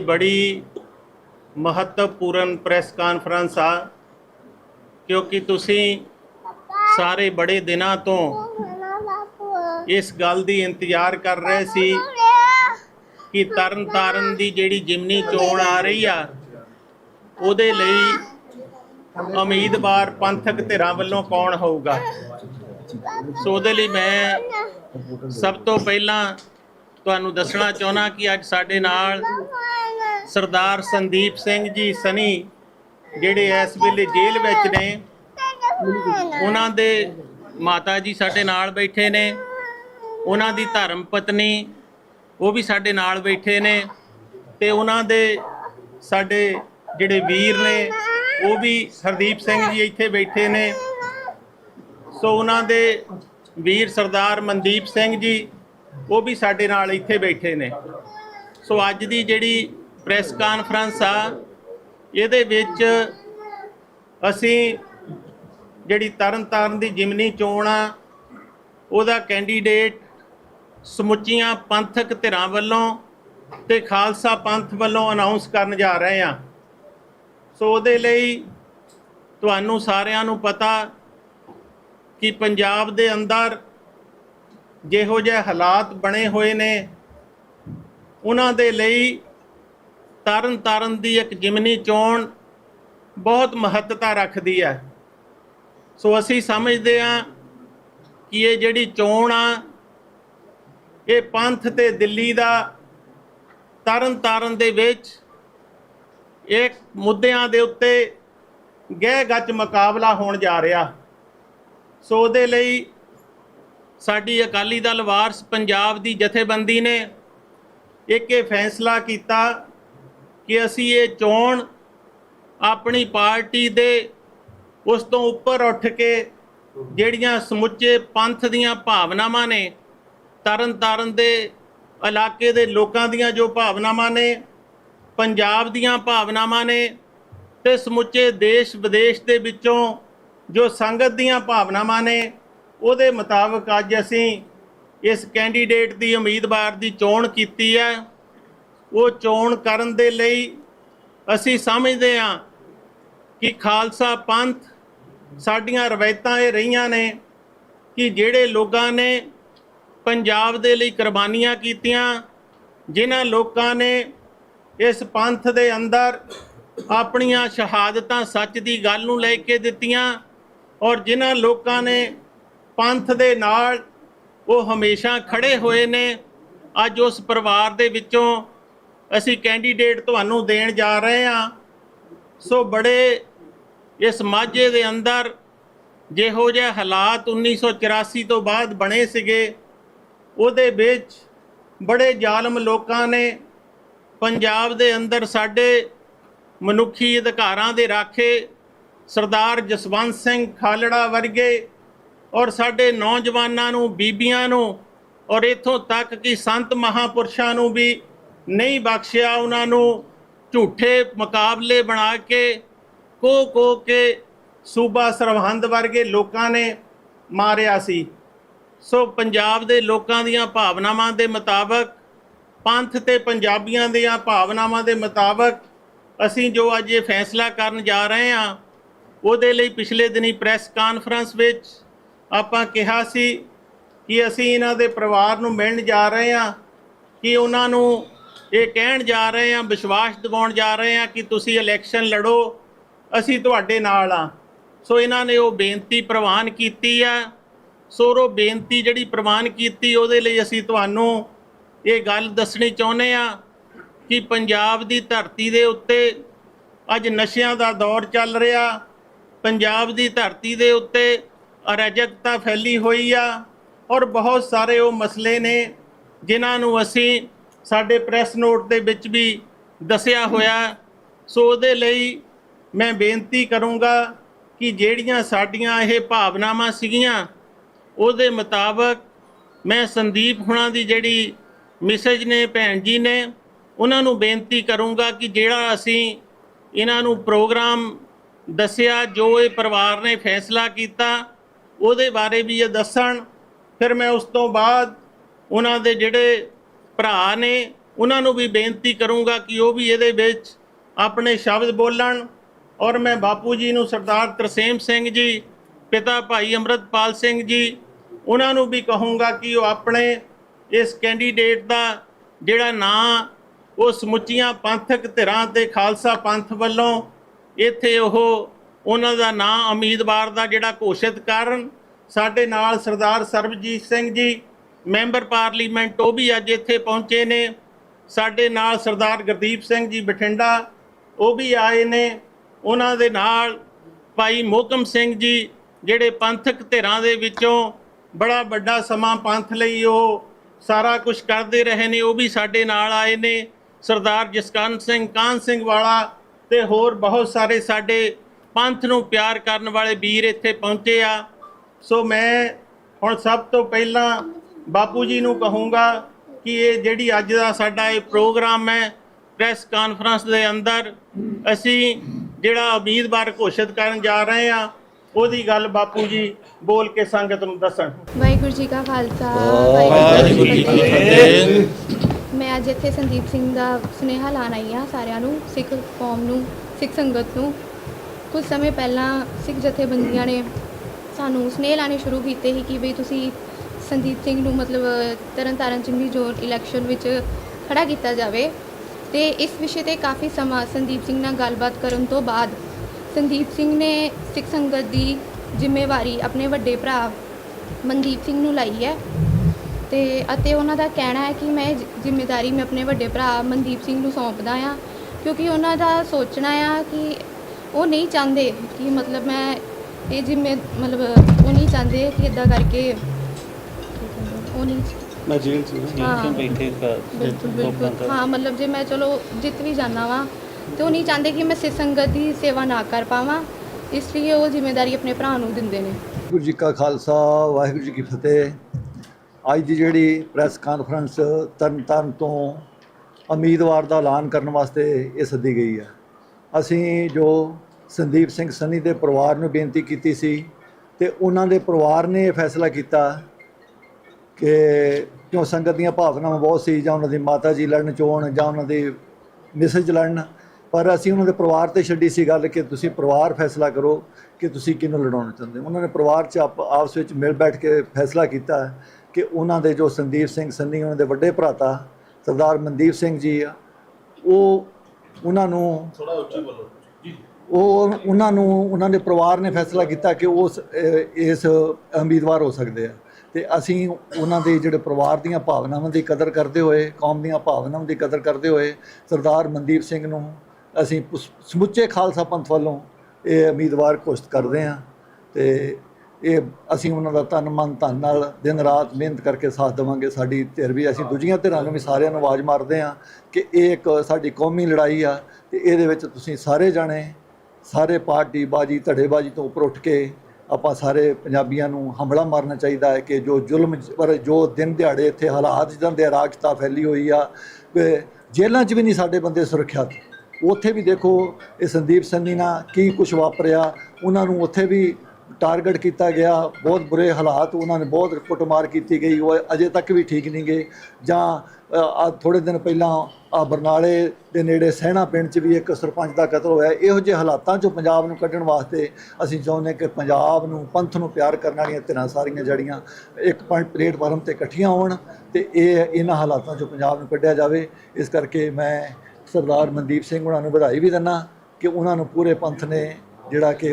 ਬੜੀ ਮਹੱਤਵਪੂਰਨ press conference ਆ, ਕਿਉਂਕਿ ਤੁਸੀਂ ਸਾਰੇ ਬੜੇ ਦਿਨਾਂ ਤੋਂ ਇਸ ਗੱਲ ਦੀ ਇੰਤਜ਼ਾਰ ਕਰ ਰਹੇ ਸੀ ਕਿ ਤਰਨ ਤਾਰਨ ਦੀ ਜਿਹੜੀ ਜਿਮਨੀ ਚੋਣ ਆ ਰਹੀ ਆ, ਉਹਦੇ ਲਈ ਉਮੀਦਵਾਰ ਪੰਥਕ ਧਿਰਾਂ ਵੱਲੋਂ ਕੌਣ ਹੋਊਗਾ? ਸੋ ਉਹਦੇ ਲਈ ਮੈਂ ਸਭ ਤੋਂ ਪਹਿਲਾਂ ਤੁਹਾਨੂੰ ਦੱਸਣਾ ਚਾਹੁੰਦਾ ਕਿ ਅੱਜ ਸਾਡੇ ਨਾਲ ਸਰਦਾਰ ਸੰਦੀਪ ਸਿੰਘ ਜੀ ਸਨੀ ਜਿਹੜੇ ਇਸ ਵੇਲੇ ਜੇਲ੍ਹ ਵਿੱਚ ਨੇ, ਉਹਨਾਂ ਦੇ ਮਾਤਾ ਜੀ ਸਾਡੇ ਨਾਲ ਬੈਠੇ ਨੇ, ਉਹਨਾਂ ਦੀ ਧਰਮ ਪਤਨੀ ਉਹ ਵੀ ਸਾਡੇ ਨਾਲ ਬੈਠੇ ਨੇ ਤੇ ਉਹਨਾਂ ਦੇ ਸਾਡੇ ਜਿਹੜੇ ਵੀਰ ਨੇ, ਉਹ ਵੀ ਹਰਦੀਪ ਸਿੰਘ ਜੀ ਇੱਥੇ ਬੈਠੇ ਨੇ। ਸੋ ਉਹਨਾਂ ਦੇ ਵੀਰ ਸਰਦਾਰ ਮਨਦੀਪ ਸਿੰਘ ਜੀ, ਉਹ ਵੀ ਸਾਡੇ ਨਾਲ ਇੱਥੇ ਬੈਠੇ ਨੇ। ਸੋ ਅੱਜ ਦੀ ਜਿਹੜੀ ਪ੍ਰੈਸ ਕਾਨਫਰੰਸ ਆ, ਇਹਦੇ ਵਿੱਚ ਅਸੀਂ ਜਿਹੜੀ ਤਰਨ ਤਾਰਨ ਦੀ ਜਿਮਨੀ ਚੋਣ ਆ, ਉਹਦਾ ਕੈਂਡੀਡੇਟ ਸਮੁੱਚੀਆਂ ਪੰਥਕ ਧਿਰਾਂ ਵੱਲੋਂ ਤੇ ਖਾਲਸਾ ਪੰਥ ਵੱਲੋਂ ਅਨਾਉਂਸ ਕਰਨ ਜਾ ਰਹੇ ਆ ਸੋ ਉਹਦੇ ਲਈ ਤੁਹਾਨੂੰ ਸਾਰਿਆਂ ਨੂੰ ਪਤਾ ਕਿ ਪੰਜਾਬ ਦੇ ਅੰਦਰ ਜਿਹੋ ਜਿਹੇ ਹਾਲਾਤ ਬਣੇ ਹੋਏ ਨੇ, ਉਹਨਾਂ ਦੇ ਲਈ ਤਰਨ ਤਾਰਨ ਦੀ ਇੱਕ ਜਿਮਨੀ ਚੋਣ ਬਹੁਤ ਮਹੱਤਤਾ ਰੱਖਦੀ ਹੈ। ਸੋ ਅਸੀਂ ਸਮਝਦੇ ਹਾਂ ਕਿ ਇਹ ਜਿਹੜੀ ਚੋਣ ਆ, ਇਹ ਪੰਥ ਤੇ ਦਿੱਲੀ ਦਾ ਤਰਨ ਤਾਰਨ ਦੇ ਵਿੱਚ ਇੱਕ ਮੁੱਦਿਆਂ ਦੇ ਉੱਤੇ ਗਹਿ ਗੱਚ ਮੁਕਾਬਲਾ ਹੋਣ ਜਾ ਰਿਹਾ। ਸੋ ਉਹਦੇ ਲਈ ਸਾਡੀ ਅਕਾਲੀ ਦਲ ਵਾਰਸ ਪੰਜਾਬ ਦੀ ਜਥੇਬੰਦੀ ਨੇ ਇੱਕ ਇਹ ਫੈਸਲਾ ਕੀਤਾ ਕਿ ਅਸੀਂ ਇਹ ਚੋਣ ਆਪਣੀ ਪਾਰਟੀ ਦੇ ਉਸ ਤੋਂ ਉੱਪਰ ਉੱਠ ਕੇ ਜਿਹੜੀਆਂ ਸਮੁੱਚੇ ਪੰਥ ਦੀਆਂ ਭਾਵਨਾਵਾਂ ਨੇ ਤਰਨ ਤਾਰਨ ਦੇ ਇਲਾਕੇ ਦੇ ਲੋਕਾਂ ਦੀਆਂ ਜੋ ਭਾਵਨਾਵਾਂ ਨੇ, ਪੰਜਾਬ ਦੀਆਂ ਭਾਵਨਾਵਾਂ ਨੇ ਤੇ ਸਮੁੱਚੇ ਦੇਸ਼ ਵਿਦੇਸ਼ ਦੇ ਵਿੱਚੋਂ ਜੋ ਸੰਗਤ ਦੀਆਂ ਭਾਵਨਾਵਾਂ ਨੇ, ਉਹਦੇ ਮੁਤਾਬਕ ਅੱਜ ਅਸੀਂ ਇਸ ਕੈਂਡੀਡੇਟ ਦੀ ਉਮੀਦਵਾਰ ਦੀ ਚੋਣ ਕੀਤੀ ਹੈ। ਉਹ ਚੋਣ ਕਰਨ ਦੇ ਲਈ ਅਸੀਂ ਸਮਝਦੇ ਹਾਂ ਕਿ ਖਾਲਸਾ ਪੰਥ ਸਾਡੀਆਂ ਰਵਾਇਤਾਂ ਇਹ ਰਹੀਆਂ ਨੇ ਕਿ ਜਿਹੜੇ ਲੋਕਾਂ ਨੇ ਪੰਜਾਬ ਦੇ ਲਈ ਕੁਰਬਾਨੀਆਂ ਕੀਤੀਆਂ, ਜਿਨ੍ਹਾਂ ਲੋਕਾਂ ਨੇ ਇਸ ਪੰਥ ਦੇ ਅੰਦਰ ਆਪਣੀਆਂ ਸ਼ਹਾਦਤਾਂ ਸੱਚ ਦੀ ਗੱਲ ਨੂੰ ਲੈ ਕੇ ਦਿੱਤੀਆਂ ਔਰ ਜਿਨ੍ਹਾਂ ਲੋਕਾਂ ਨੇ ਪੰਥ ਦੇ ਨਾਲ ਉਹ ਹਮੇਸ਼ਾ ਖੜੇ ਹੋਏ ਨੇ, ਅੱਜ ਉਸ ਪਰਿਵਾਰ ਦੇ ਵਿੱਚੋਂ ਅਸੀਂ ਕੈਂਡੀਡੇਟ ਤੁਹਾਨੂੰ ਦੇਣ ਜਾ ਰਹੇ ਹਾਂ। ਸੋ ਬੜੇ ਇਸ ਮਾਝੇ ਦੇ ਅੰਦਰ ਜਿਹੋ ਜਿਹੇ ਹਾਲਾਤ 1984 ਤੋਂ ਬਾਅਦ ਬਣੇ ਸੀਗੇ, ਉਹਦੇ ਵਿੱਚ ਬੜੇ ਜ਼ਾਲਮ ਲੋਕਾਂ ਨੇ ਪੰਜਾਬ ਦੇ ਅੰਦਰ ਸਾਡੇ ਮਨੁੱਖੀ ਅਧਿਕਾਰਾਂ ਦੇ ਰਾਖੇ ਸਰਦਾਰ ਜਸਵੰਤ ਸਿੰਘ ਖਾਲੜਾ ਵਰਗੇ ਔਰ ਸਾਡੇ ਨੌਜਵਾਨਾਂ ਨੂੰ, ਬੀਬੀਆਂ ਨੂੰ ਔਰ ਇਥੋਂ ਤੱਕ ਕਿ ਸੰਤ ਮਹਾਪੁਰਸ਼ਾਂ ਨੂੰ ਵੀ ਨਹੀਂ ਬਖਸ਼ਿਆ ਉਹਨਾਂ ਨੂੰ, ਝੂਠੇ ਮੁਕਾਬਲੇ ਬਣਾ ਕੇ ਕੋ ਕੋ ਕੇ ਸੂਬਾ ਸਰਹੰਦ ਵਰਗੇ ਲੋਕਾਂ ਨੇ ਮਾਰਿਆ ਸੀ। ਸੋ ਪੰਜਾਬ ਦੇ ਲੋਕਾਂ ਦੀਆਂ ਭਾਵਨਾਵਾਂ ਦੇ ਮੁਤਾਬਕ, ਪੰਥ ਤੇ ਪੰਜਾਬੀਆਂ ਦੀਆਂ ਭਾਵਨਾਵਾਂ ਦੇ ਮੁਤਾਬਕ ਅਸੀਂ ਜੋ ਅੱਜ ਇਹ ਫੈਸਲਾ ਕਰਨ ਜਾ ਰਹੇ ਹਾਂ, ਉਹਦੇ ਲਈ ਪਿਛਲੇ ਦਿਨੀ ਪ੍ਰੈਸ ਕਾਨਫਰੰਸ ਵਿੱਚ ਆਪਾਂ ਕਿਹਾ ਸੀ ਕਿ ਅਸੀਂ ਇਹਨਾਂ ਦੇ ਪਰਿਵਾਰ ਨੂੰ ਮਿਲਣ ਜਾ ਰਹੇ ਹਾਂ, ਕਿ ਉਹਨਾਂ ਨੂੰ ਇਹ ਕਹਿਣ ਜਾ ਰਹੇ ਹਾਂ, ਵਿਸ਼ਵਾਸ ਦਿਵਾਉਣ ਜਾ ਰਹੇ ਹਾਂ ਕਿ ਤੁਸੀਂ ਇਲੈਕਸ਼ਨ ਲੜੋ, ਅਸੀਂ ਤੁਹਾਡੇ ਨਾਲ ਆ ਸੋ ਇਹਨਾਂ ਨੇ ਉਹ ਬੇਨਤੀ ਪ੍ਰਵਾਨ ਕੀਤੀ ਆ। ਸੋ ਉਹ ਬੇਨਤੀ ਜਿਹੜੀ ਪ੍ਰਵਾਨ ਕੀਤੀ, ਉਹਦੇ ਲਈ ਅਸੀਂ ਤੁਹਾਨੂੰ ਇਹ ਗੱਲ ਦੱਸਣੀ ਚਾਹੁੰਦੇ ਆ ਕਿ ਪੰਜਾਬ ਦੀ ਧਰਤੀ ਦੇ ਉੱਤੇ ਅੱਜ ਨਸ਼ਿਆਂ ਦਾ ਦੌਰ ਚੱਲ ਰਿਹਾ। ਪੰਜਾਬ ਦੀ ਧਰਤੀ ਦੇ ਉੱਤੇ ਅਰਾਜਕਤਾ ਫੈਲੀ ਹੋਈ ਆ ਔਰ ਬਹੁਤ ਸਾਰੇ ਉਹ ਮਸਲੇ ਨੇ ਜਿਨ੍ਹਾਂ ਨੂੰ ਅਸੀਂ ਸਾਡੇ ਪ੍ਰੈਸ ਨੋਟ ਦੇ ਵਿੱਚ ਵੀ ਦੱਸਿਆ ਹੋਇਆ। ਸੋ ਉਹਦੇ ਲਈ ਮੈਂ ਬੇਨਤੀ ਕਰੂੰਗਾ ਕਿ ਜਿਹੜੀਆਂ ਸਾਡੀਆਂ ਇਹ ਭਾਵਨਾਵਾਂ ਸੀਗੀਆਂ, ਉਹਦੇ ਮੁਤਾਬਕ ਮੈਂ ਸੰਦੀਪ ਹੁਣਾਂ ਦੀ ਜਿਹੜੀ ਮੈਸੇਜ ਨੇ, ਭੈਣ ਜੀ ਨੇ, ਉਹਨਾਂ ਨੂੰ ਬੇਨਤੀ ਕਰੂੰਗਾ ਕਿ ਜਿਹੜਾ ਅਸੀਂ ਇਹਨਾਂ ਨੂੰ ਪ੍ਰੋਗਰਾਮ ਦੱਸਿਆ, ਜੋ ਇਹ ਪਰਿਵਾਰ ਨੇ ਫੈਸਲਾ ਕੀਤਾ, ਉਹਦੇ ਬਾਰੇ ਵੀ ਇਹ ਦੱਸਣ। ਫਿਰ ਮੈਂ ਉਸ ਤੋਂ ਬਾਅਦ ਉਹਨਾਂ ਦੇ ਜਿਹੜੇ ਭਰਾ ਨੇ ਉਹਨਾਂ ਨੂੰ ਵੀ ਬੇਨਤੀ ਕਰੂੰਗਾ ਕਿ ਉਹ ਵੀ ਇਹਦੇ ਵਿੱਚ ਆਪਣੇ ਸ਼ਬਦ ਬੋਲਣ। ਔਰ ਮੈਂ ਬਾਪੂ ਜੀ ਨੂੰ ਸਰਦਾਰ ਤਰਸੇਮ ਸਿੰਘ ਜੀ, ਪਿਤਾ ਭਾਈ ਅੰਮ੍ਰਿਤਪਾਲ ਸਿੰਘ ਜੀ, ਉਹਨਾਂ ਨੂੰ ਵੀ ਕਹੂੰਗਾ ਕਿ ਉਹ ਆਪਣੇ ਇਸ ਕੈਂਡੀਡੇਟ ਦਾ ਜਿਹੜਾ ਨਾਂ, ਉਹ ਸਮੁੱਚੀਆਂ ਪੰਥਕ ਧਿਰਾਂ ਤੇ ਖਾਲਸਾ ਪੰਥ ਵੱਲੋਂ ਇੱਥੇ ਉਹ ਉਹਨਾਂ ਦਾ ਨਾਂ ਉਮੀਦਵਾਰ ਦਾ ਜਿਹੜਾ ਘੋਸ਼ਿਤ ਕਰਨ। ਸਾਡੇ ਨਾਲ ਸਰਦਾਰ ਸਰਬਜੀਤ ਸਿੰਘ ਜੀ ਮੈਂਬਰ ਪਾਰਲੀਮੈਂਟ ਉਹ ਵੀ ਅੱਜ ਇੱਥੇ ਪਹੁੰਚੇ ਨੇ। ਸਾਡੇ ਨਾਲ ਸਰਦਾਰ ਗੁਰਦੀਪ ਸਿੰਘ ਜੀ ਬਠਿੰਡਾ, ਉਹ ਵੀ ਆਏ ਨੇ। ਉਹਨਾਂ ਦੇ ਨਾਲ ਭਾਈ ਮੋਹਕਮ ਸਿੰਘ ਜੀ, ਜਿਹੜੇ ਪੰਥਕ ਧਿਰਾਂ ਦੇ ਵਿੱਚੋਂ ਬੜਾ ਵੱਡਾ ਸਮਾਂ ਪੰਥ ਲਈ ਉਹ ਸਾਰਾ ਕੁਝ ਕਰਦੇ ਰਹੇ ਨੇ, ਉਹ ਵੀ ਸਾਡੇ ਨਾਲ ਆਏ ਨੇ। ਸਰਦਾਰ ਜਸਕਰਨ ਸਿੰਘ ਕਾਨ ਸਿੰਘ ਵਾਲਾ ਤੇ ਹੋਰ ਬਹੁਤ ਸਾਰੇ ਸਾਡੇ ਪੰਥ ਨੂੰ ਪਿਆਰ ਕਰਨ ਵਾਲੇ ਵੀਰ ਇੱਥੇ ਪਹੁੰਚੇ ਆ। ਸੋ ਮੈਂ ਹੁਣ ਸਭ ਤੋਂ ਪਹਿਲਾਂ ਬਾਪੂ ਜੀ ਨੂੰ ਕਹੂੰਗਾ ਕਿ ਇਹ ਜਿਹੜੀ ਅੱਜ ਦਾ ਸਾਡਾ ਇਹ ਪ੍ਰੋਗਰਾਮ ਹੈ ਪ੍ਰੈਸ ਕਾਨਫਰੰਸ ਦੇ ਅੰਦਰ ਅਸੀਂ ਜਿਹੜਾ ਉਮੀਦਵਾਰ ਘੋਸ਼ਿਤ ਕਰਨ ਜਾ ਰਹੇ ਆ ਉਹਦੀ ਗੱਲ ਬਾਪੂ ਜੀ ਬੋਲ ਕੇ ਸੰਗਤ ਨੂੰ ਦੱਸਣ। ਵਾਹਿਗੁਰੂ ਜੀ ਕਾ ਖਾਲਸਾ ਵਾਹਿਗੁਰੂ ਜੀ ਕੀ ਫਤਿਹ। ਮੈਂ ਅੱਜ ਇੱਥੇ ਸੰਦੀਪ ਸਿੰਘ ਦਾ ਸੁਨੇਹਾ ਲਾਣ ਆਈ ਹਾਂ ਸਾਰਿਆਂ ਨੂੰ ਸਿੱਖ ਕੌਮ ਨੂੰ ਸਿੱਖ ਸੰਗਤ ਨੂੰ। ਕੁਝ ਸਮੇਂ ਪਹਿਲਾਂ ਸਿੱਖ ਜਥੇਬੰਦੀਆਂ ਨੇ ਸਾਨੂੰ ਸੁਨੇਹ ਲਾਣੇ ਸ਼ੁਰੂ ਕੀਤੇ ਸੀ ਕਿ ਵੀ ਤੁਸੀਂ ਸੰਦੀਪ ਸਿੰਘ ਨੂੰ ਮਤਲਬ ਤਰਨਤਾਰਨ ਚਿੰਬੀ ਜ਼ੋਨ ਇਲੈਕਸ਼ਨ ਵਿੱਚ ਖੜਾ ਕੀਤਾ ਜਾਵੇ ਤੇ ਇਸ ਵਿਸ਼ੇ ਤੇ ਕਾਫੀ ਸਮਾਂ ਸੰਦੀਪ ਸਿੰਘ ਨਾਲ ਗੱਲਬਾਤ ਕਰਨ ਤੋਂ ਬਾਅਦ ਸੰਦੀਪ ਸਿੰਘ ਨੇ ਸਿੱਖ ਸੰਗਤ ਦੀ ਜ਼ਿੰਮੇਵਾਰੀ ਆਪਣੇ ਵੱਡੇ ਭਰਾ ਮਨਦੀਪ ਸਿੰਘ ਨੂੰ ਲਾਈ ਹੈ ਤੇ ਅਤੇ ਉਹਨਾਂ ਦਾ ਕਹਿਣਾ ਹੈ ਕਿ ਮੈਂ ਜ਼ਿੰਮੇਵਾਰੀ ਮੈਂ ਆਪਣੇ ਵੱਡੇ ਭਰਾ ਮਨਦੀਪ ਸਿੰਘ ਨੂੰ ਸੌਂਪਦਾ ਆ ਕਿਉਂਕਿ ਉਹਨਾਂ ਦਾ ਸੋਚਣਾ ਆ ਕਿ ਉਹ ਨਹੀਂ ਚਾਹੁੰਦੇ ਕਿ ਮਤਲਬ ਮੈਂ ਇਹ ਜਿੰਮੇ, ਮਤਲਬ ਉਹ ਨਹੀਂ ਚਾਹੁੰਦੇ ਕਿ ਇਦਾਂ ਕਰਕੇ ਉਹ ਨਹੀਂ ਮੈਂ ਜੇਲ੍ਹ ਚ ਹਾਂ। ਹਾਂ। ਬੈਠੇ ਕਰ ਬਿਲਕੁਲ ਬਿਲਕੁਲ ਹਾਂ ਮਤਲਬ ਜੇ ਮੈਂ ਚਲੋ ਜਿੱਤ ਵੀ ਜਾਣਾ ਵਾਂ ਤੇ ਉਹ ਨਹੀਂ ਚਾਹੁੰਦੇ ਕਿ ਮੈਂ ਸਿੱਖ ਸੰਗਤ ਦੀ ਸੇਵਾ ਨਾ ਕਰ ਪਾਵਾਂ ਇਸ ਲਈ ਉਹ ਜ਼ਿੰਮੇਵਾਰੀ ਆਪਣੇ ਭਰਾ ਨੂੰ ਦਿੰਦੇ ਨੇ ਵਾਹਿਗੁਰੂ ਜੀ ਕਾ ਖਾਲਸਾ ਵਾਹਿਗੁਰੂ ਜੀ ਕੀ ਫਤਿਹ ਅੱਜ ਦੀ ਜਿਹੜੀ ਪ੍ਰੈਸ ਕਾਨਫਰੰਸ ਤਰਨਤਾਰਨ ਤੋਂ ਉਮੀਦਵਾਰ ਦਾ ਐਲਾਨ ਕਰਨ ਵਾਸਤੇ ਇਹ ਸੱਦੀ ਗਈ ਹੈ ਅਸੀਂ ਜੋ ਸੰਦੀਪ ਸਿੰਘ ਸੰਨੀ ਦੇ ਪਰਿਵਾਰ ਨੂੰ ਬੇਨਤੀ ਕੀਤੀ ਸੀ ਤੇ ਉਹਨਾਂ ਦੇ ਪਰਿਵਾਰ ਨੇ ਇਹ ਫੈਸਲਾ ਕੀਤਾ ਕਿ ਕਿਉਂ ਸੰਗਤ ਦੀਆਂ ਭਾਵਨਾਵਾਂ ਬਹੁਤ ਸੀ, ਜਾਂ ਉਹਨਾਂ ਦੀ ਮਾਤਾ ਜੀ ਲੜਨ ਚੋਣ, ਜਾਂ ਉਹਨਾਂ ਦੀ ਮਿਸਜ ਲੜਨ, ਪਰ ਅਸੀਂ ਉਹਨਾਂ ਦੇ ਪਰਿਵਾਰ ਤੇ ਛੱਡੀ ਸੀ ਗੱਲ ਕਿ ਤੁਸੀਂ ਪਰਿਵਾਰ ਫੈਸਲਾ ਕਰੋ ਕਿ ਤੁਸੀਂ ਕਿਹਨੂੰ ਲੜਾਉਣਾ ਚਾਹੁੰਦੇ ਉਹਨਾਂ ਨੇ ਪਰਿਵਾਰ 'ਚ ਆਪ- ਆਪਸ ਵਿੱਚ ਮਿਲ ਬੈਠ ਕੇ ਫੈਸਲਾ ਕੀਤਾ ਕਿ ਉਹਨਾਂ ਦੇ ਜੋ ਸੰਦੀਪ ਸਿੰਘ ਸੰਨੀ, ਉਹਨਾਂ ਦੇ ਵੱਡੇ ਭਰਾਤਾ ਸਰਦਾਰ ਮਨਦੀਪ ਸਿੰਘ ਜੀ ਆ, ਉਹ ਉਹਨਾਂ ਨੂੰ ਉਹ ਉਹਨਾਂ ਨੂੰ ਉਹਨਾਂ ਦੇ ਪਰਿਵਾਰ ਨੇ ਫੈਸਲਾ ਕੀਤਾ ਕਿ ਉਸ ਅਹ, ਇਸ ਉਮੀਦਵਾਰ ਹੋ ਸਕਦੇ ਆ। ਤੇ ਅਸੀਂ ਉਹਨਾਂ ਦੇ ਜਿਹੜੇ ਪਰਿਵਾਰ ਦੀਆਂ ਭਾਵਨਾਵਾਂ ਦੀ ਕਦਰ ਕਰਦੇ ਹੋਏ ਕੌਮ ਦੀਆਂ ਭਾਵਨਾਵਾਂ ਦੀ ਕਦਰ ਕਰਦੇ ਹੋਏ ਸਰਦਾਰ ਮਨਦੀਪ ਸਿੰਘ ਨੂੰ ਅਸੀਂ ਪੁਸ- ਸਮੁੱਚੇ ਖਾਲਸਾ ਪੰਥ ਵੱਲੋਂ ਇਹ ਉਮੀਦਵਾਰ ਘੋਸ਼ਿਤ ਕਰਦੇ ਹਾਂ। ਤੇ ਇਹ ਅਸੀਂ ਉਹਨਾਂ ਦਾ ਤਨ ਮਨ ਧਨ ਨਾਲ ਦਿਨ ਰਾਤ ਮਿਹਨਤ ਕਰਕੇ ਸਾਥ ਦੇਵਾਂਗੇ। ਸਾਡੀ ਧਿਰ ਵੀ ਅਸੀਂ ਦੂਜੀਆਂ ਧਿਰਾਂ ਨੂੰ ਵੀ ਸਾਰਿਆਂ ਨੂੰ ਆਵਾਜ਼ ਮਾਰਦੇ ਹਾਂ ਕਿ ਇਹ ਇੱਕ ਸਾਡੀ ਕੌਮੀ ਲੜਾਈ ਆ ਤੇ ਇਹਦੇ ਵਿੱਚ ਤੁਸੀਂ ਸਾਰੇ ਜਾਣੇ ਸਾਰੇ ਪਾਰਟੀ ਬਾਜੀ, ਧੜੇਬਾਜੀ ਤੋਂ ਉੱਪਰ ਉੱਠ ਕੇ ਆਪਾਂ ਸਾਰੇ ਪੰਜਾਬੀਆਂ ਨੂੰ ਹਮਲਾ ਮਾਰਨਾ ਚਾਹੀਦਾ ਹੈ ਕਿ ਜੋ ਜ਼ੁਲਮ ਪਰ ਜੋ ਦਿਨ ਦਿਹਾੜੇ ਇੱਥੇ ਹਾਲਾਤ ਜਿੱਦਾਂ ਦੇ ਅਰਾਜਕਤਾ ਫੈਲੀ ਹੋਈ ਆ ਕਿ ਜੇਲ੍ਹਾਂ 'ਚ ਵੀ ਨਹੀਂ ਸਾਡੇ ਬੰਦੇ ਸੁਰੱਖਿਅਤ। ਉੱਥੇ ਵੀ ਦੇਖੋ ਇਹ ਸੰਦੀਪ ਸੰਨੀ ਨਾਲ ਕੀ ਕੁਝ ਵਾਪਰਿਆ, ਉਹਨਾਂ ਨੂੰ ਉੱਥੇ ਵੀ ਟਾਰਗੇਟ ਕੀਤਾ ਗਿਆ, ਬਹੁਤ ਬੁਰੇ ਹਾਲਾਤ ਉਹਨਾਂ ਨੇ, ਬਹੁਤ ਕੁੱਟਮਾਰ ਕੀਤੀ ਗਈ, ਉਹ ਅਜੇ ਤੱਕ ਵੀ ਠੀਕ ਨਹੀਂ ਗਏ। ਜਾਂ ਆ ਥੋੜੇ ਦਿਨ ਪਹਿਲਾਂ ਆ ਬਰਨਾਲੇ ਦੇ ਨੇੜੇ ਸਹਿਣਾ ਪਿੰਡ 'ਚ ਵੀ ਇੱਕ ਸਰਪੰਚ ਦਾ ਕਤਲ ਹੋਇਆ। ਇਹੋ ਜਿਹੇ ਹਾਲਾਤਾਂ 'ਚੋਂ ਪੰਜਾਬ ਨੂੰ ਕੱਢਣ ਵਾਸਤੇ ਅਸੀਂ ਚਾਹੁੰਦੇ ਕਿ ਪੰਜਾਬ ਨੂੰ, ਪੰਥ ਨੂੰ ਪਿਆਰ ਕਰਨ ਵਾਲੀਆਂ ਧਿਰਾਂ ਸਾਰੀਆਂ ਜੜੀਆਂ ਇੱਕ ਪੁਆਇੰਟ ਪਲੇਟਫਾਰਮ ਤੇ ਇਕੱਠੀਆਂ ਹੋਣ ਤੇ ਇਹ, ਇਹਨਾਂ ਹਾਲਾਤਾਂ 'ਚੋਂ ਪੰਜਾਬ ਨੂੰ ਕੱਢਿਆ ਜਾਵੇ। ਇਸ ਕਰਕੇ ਮੈਂ ਸਰਦਾਰ ਮਨਦੀਪ ਸਿੰਘ ਉਹਨਾਂ ਨੂੰ ਵਧਾਈ ਵੀ ਦਿੰਦਾ ਕਿ ਉਹਨਾਂ ਨੂੰ ਪੂਰੇ ਪੰਥ ਨੇ ਜਿਹੜਾ ਕਿ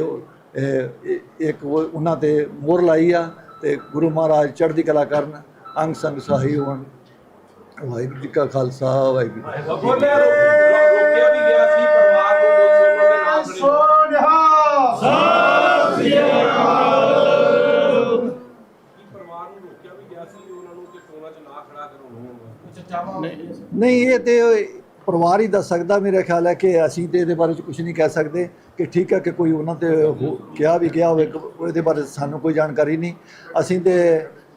ਇੱਕ ਉਹ ਉਹਨਾਂ ਤੇ ਮੋਹਰ ਲਾਈ ਆ ਤੇ ਗੁਰੂ ਮਹਾਰਾਜ ਚੜ੍ਹਦੀ ਕਲਾ ਕਰਨ ਅੰਗ ਸੰਗ ਸਹਾਈ ਹੋਣ। ਵਾਹਿਗੁਰੂ ਜੀ ਕਾ ਖਾਲਸਾ ਵਾਹਿਗੁਰੂ ਜੀ ਕੀ ਫਤਿਹ। ਬੋਲੇ ਰੋਕਿਆ ਵੀ ਗਿਆ ਸੀ ਪਰਿਵਾਰ ਨੂੰ ਮੁਸਲਮਾਨ ਦੇ ਨਾਮ ਸੋਨਿਹਾ ਪਰਿਵਾਰ ਨੂੰ ਰੋਕਿਆ ਵੀ ਗਿਆ ਸੀ ਉਹਨਾਂ ਨੂੰ ਕਿ ਚੋਣਾਂ 'ਚ ਨਾ ਖੜਾ ਕਰੋ ਨਹੀਂ ਇਹ ਤੇ ਪਰਿਵਾਰ ਹੀ ਦੱਸ ਸਕਦਾ ਮੇਰਾ ਖਿਆਲ ਹੈ ਕਿ ਅਸੀਂ ਤੇ ਇਹਦੇ ਬਾਰੇ ਕੁਝ ਨਹੀਂ ਕਹਿ ਸਕਦੇ ਕਿ ਠੀਕ ਹੈ ਕਿ ਕੋਈ ਉਹਨਾਂ ਤੇ ਹੋ- ਕਿਹਾ ਵੀ ਗਿਆ ਹੋਵੇ ਉਹਦੇ ਬਾਰੇ ਸਾਨੂੰ ਕੋਈ ਜਾਣਕਾਰੀ ਨਹੀਂ। ਅਸੀਂ ਤੇ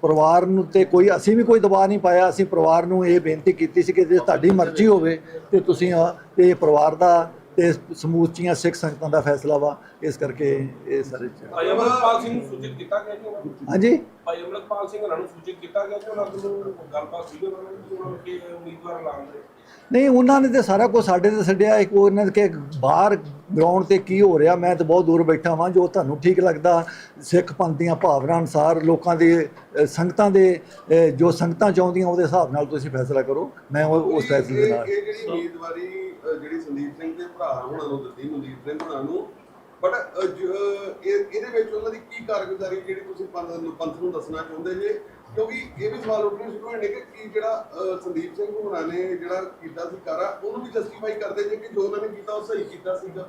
ਪਰਿਵਾਰ ਨੂੰ ਤੇ ਕੋਈ ਅਸੀਂ ਵੀ ਕੋਈ ਦਬਾਅ ਨਹੀਂ ਪਾਇਆ। ਅਸੀਂ ਪਰਿਵਾਰ ਨੂੰ ਇਹ ਬੇਨਤੀ ਕੀਤੀ ਸੀ ਕਿ ਜੇ ਤੁਹਾਡੀ ਮਰਜ਼ੀ ਹੋਵੇ ਤੇ ਤੁਸੀਂ ਆ- ਤੇ ਪਰਿਵਾਰ ਦਾ ਤੇ ਸਮੂਚੀਆਂ ਸਿੱਖ ਸੰਗਤਾਂ ਦਾ ਫੈਸਲਾ ਵਾ। ਇਸ ਕਰਕੇ ਇਹ ਸਾਰੇ ਚ- ਭਾਈ ਅਮਰਪਾਲ ਸਿੰਘ ਨੂੰ ਸੂਚਿਤ ਕੀਤਾ ਗਿਆ ਜੀ ਉਹਨਾਂ ਨੂੰ? ਹਾਂਜੀ? ਭਾਈ ਅਮਰਪਾਲ ਸਿੰਘ ਨੂੰ ਸੂਚਿਤ ਕੀਤਾ ਗਿਆ ਕਿ ਉਹਨਾਂ ਨੂੰ ਗੱਲਬਾਤ ਸੀ ਉਹਨਾਂ ਨੂੰ ਕਿ ਉਹਨਾਂ ਨੂੰ ਕਿ ਉਮੀਦਵਾਰ ਐਲਾਨ ਦੇ? ਨਹੀਂ, ਉਹਨਾਂ ਨੇ ਤੇ ਸਾਰਾ ਕੁਝ ਸਾਡੇ ਤੇ ਛੱਡਿਆ। ਇੱਕ ਉਹਨਾਂ ਦੇ ਕਿ ਬਾਹਰ ਗਰਾਊਂਡ ਤੇ ਕੀ ਹੋ ਰਿਹਾ, ਮੈਂ ਤਾਂ ਬਹੁਤ ਦੂਰ ਬੈਠਾ ਵਾਂ, ਜੋ ਤੁਹਾਨੂੰ ਠੀਕ ਲੱਗਦਾ, ਸਿੱਖ ਪੰਥ ਦੀਆਂ ਭਾਵਨਾ ਅਨੁਸਾਰ ਲੋਕਾਂ ਦੇ ਸੰਗਤਾਂ ਦੇ ਜੋ ਸੰਗਤਾਂ ਚਾਹੁੰਦੀਆਂ, ਉਹਦੇ ਹਿਸਾਬ ਨਾਲ ਤੁਸੀਂ ਫੈਸਲਾ ਕਰੋ। ਮੈਂ ਉਹ- ਉਸ ਫੈਸਲੇ ਦੇ ਨਾਲ। ਇਹ ਜਿਹੜੀ ਉਮੀਦਵਾਰੀ ਜਿਹੜੀ ਸੰਦੀਪ ਸਿੰਘ ਦੇ ਭਰਾ ਹੋਣਾ ਨੂੰ ਦਿੱਤੀ, ਮਨਦੀਪ ਸਿੰਘ ਹੋਣਾ ਨੂੰ ਬਟ ਇਹਦੇ ਵਿੱਚ ਉਹਨਾਂ ਦੀ ਕੀ ਕਾਰਗੁਜ਼ਾਰੀ, ਜਿਹੜੀ ਤੁਸੀਂ ਪੰਥ ਨੂੰ ਦੱਸਣਾ ਚਾਹੁੰਦੇ ਜੇ? ਕਿਉਂਕਿ ਇਹ ਵੀ ਸਵਾਲ ਉੱਠਣੇ ਸ਼ੁਰੂ ਨੇ ਕਿ ਕੀ ਜਿਹੜਾ ਸੰਦੀਪ ਸਿੰਘ ਹੋਣਾ ਨੇ ਜਿਹੜਾ ਕੀਤਾ ਸੀ ਕਾਰਾ ਉਹਨੂੰ ਵੀ ਜਸਟੀਫਾਈ ਕਰਦੇ ਜੇ ਕਿ ਜੋ ਉਹਨਾਂ ਨੇ ਕੀਤਾ ਉਹ ਸਹੀ ਕੀਤਾ ਸੀਗਾ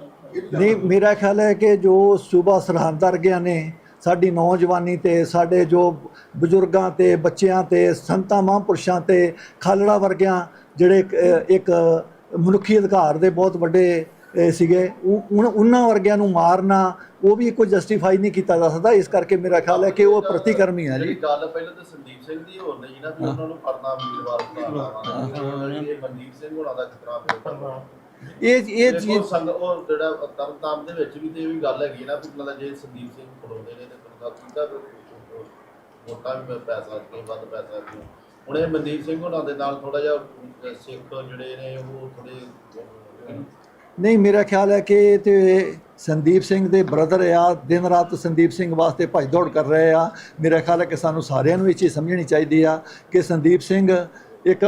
ਨਹੀਂ। ਮੇਰਾ ਖਿਆਲ ਹੈ ਕਿ ਜੋ ਸੂਬਾ ਸਰਹੰਦ ਵਰਗਿਆਂ ਨੇ ਸਾਡੀ ਨੌਜਵਾਨੀ ਤੇ ਸਾਡੇ ਜੋ ਬਜ਼ੁਰਗਾਂ ਤੇ ਬੱਚਿਆਂ ਤੇ ਸੰਤਾਂ ਮਹਾਂਪੁਰਸ਼ਾਂ ਤੇ ਖਾਲੜਾ ਵਰਗਿਆਂ ਜਿਹੜੇ ਇੱਕ, ਮਨੁੱਖੀ ਅਧਿਕਾਰ ਦੇ ਬਹੁਤ ਵੱਡੇ ਸੀਗੇ ਉਹਨਾਂ ਵਰਗਿਆਂ ਨੂੰ ਮਾਰਨਾ ਉਹ ਵੀ ਕੋਈ ਜਸਟੀਫਾਈ ਨਹੀਂ ਕੀਤਾ ਜਾ ਸਕਦਾ ਇਸ ਕਰਕੇ ਮੇਰਾ ਖਿਆਲ ਹੈ ਕਿ ਉਹ ਪ੍ਰਤੀਕਰਮੀ ਹੈ ਜੀ। ਗੱਲ ਪਹਿਲਾਂ ਤਾਂ ਸੰਦੀਪ ਸਿੰਘ ਦੀ ਹੋਰ ਨਹੀਂ ਨਾ ਵੀ ਉਹਨਾਂ ਨੂੰ ਪੜਨਾ ਉਮੀਦਵਾਰ ਬਣਾਉਣਾ ਇਹ ਮਨਦੀਪ ਸਿੰਘ ਹੋਣਾ ਦਾ ਖਤਰਾ ਪਿਆ ਇਹ ਇਹ ਦੇਖੋ ਚੀਜ਼ ਸੰਗ ਉਹ ਜਿਹੜਾ ਤਰਨਤਾਰਨ ਦੇ ਵਿੱਚ ਵੀ ਤੇ ਇਹ ਵੀ ਗੱਲ ਹੈਗੀ ਨਾ ਵੀ ਮਤਲਬ ਜੇ ਸੰਦੀਪ ਸਿੰਘ ਖੜੋਦੇ ਨੇ ਤੇ ਕੀਤਾ ਵੀ ਵੋਟਾਂ ਵੀ ਮੈਂ ਪੈਸਾ ਕਿ ਵੱਧ ਪੈਸਾ ਕਿ ਹੁਣ ਇਹ ਮਨਦੀਪ ਸਿੰਘ ਹੋਣਾ ਦੇ ਨਾਲ ਥੋੜਾ ਜਿਹਾ ਸਿੱਖ ਜਿਹੜੇ ਨੇ ਉਹ ਥੋੜੇ ਨਹੀਂ ਮੇਰਾ ਖਿਆਲ ਹੈ ਕਿ ਤੇ ਸੰਦੀਪ ਸਿੰਘ ਦੇ ਬ੍ਰਦਰ ਆ ਦਿਨ ਰਾਤ ਸੰਦੀਪ ਸਿੰਘ ਵਾਸਤੇ ਭੱਜ ਦੌੜ ਕਰ ਰਹੇ ਆ। ਮੇਰਾ ਖਿਆਲ ਹੈ ਕਿ ਸਾਨੂੰ ਸਾਰਿਆਂ ਨੂੰ ਇਹ ਚੀਜ਼ ਸਮਝਣੀ ਚਾਹੀਦੀ ਆ ਕਿ ਸੰਦੀਪ ਸਿੰਘ ਇੱਕ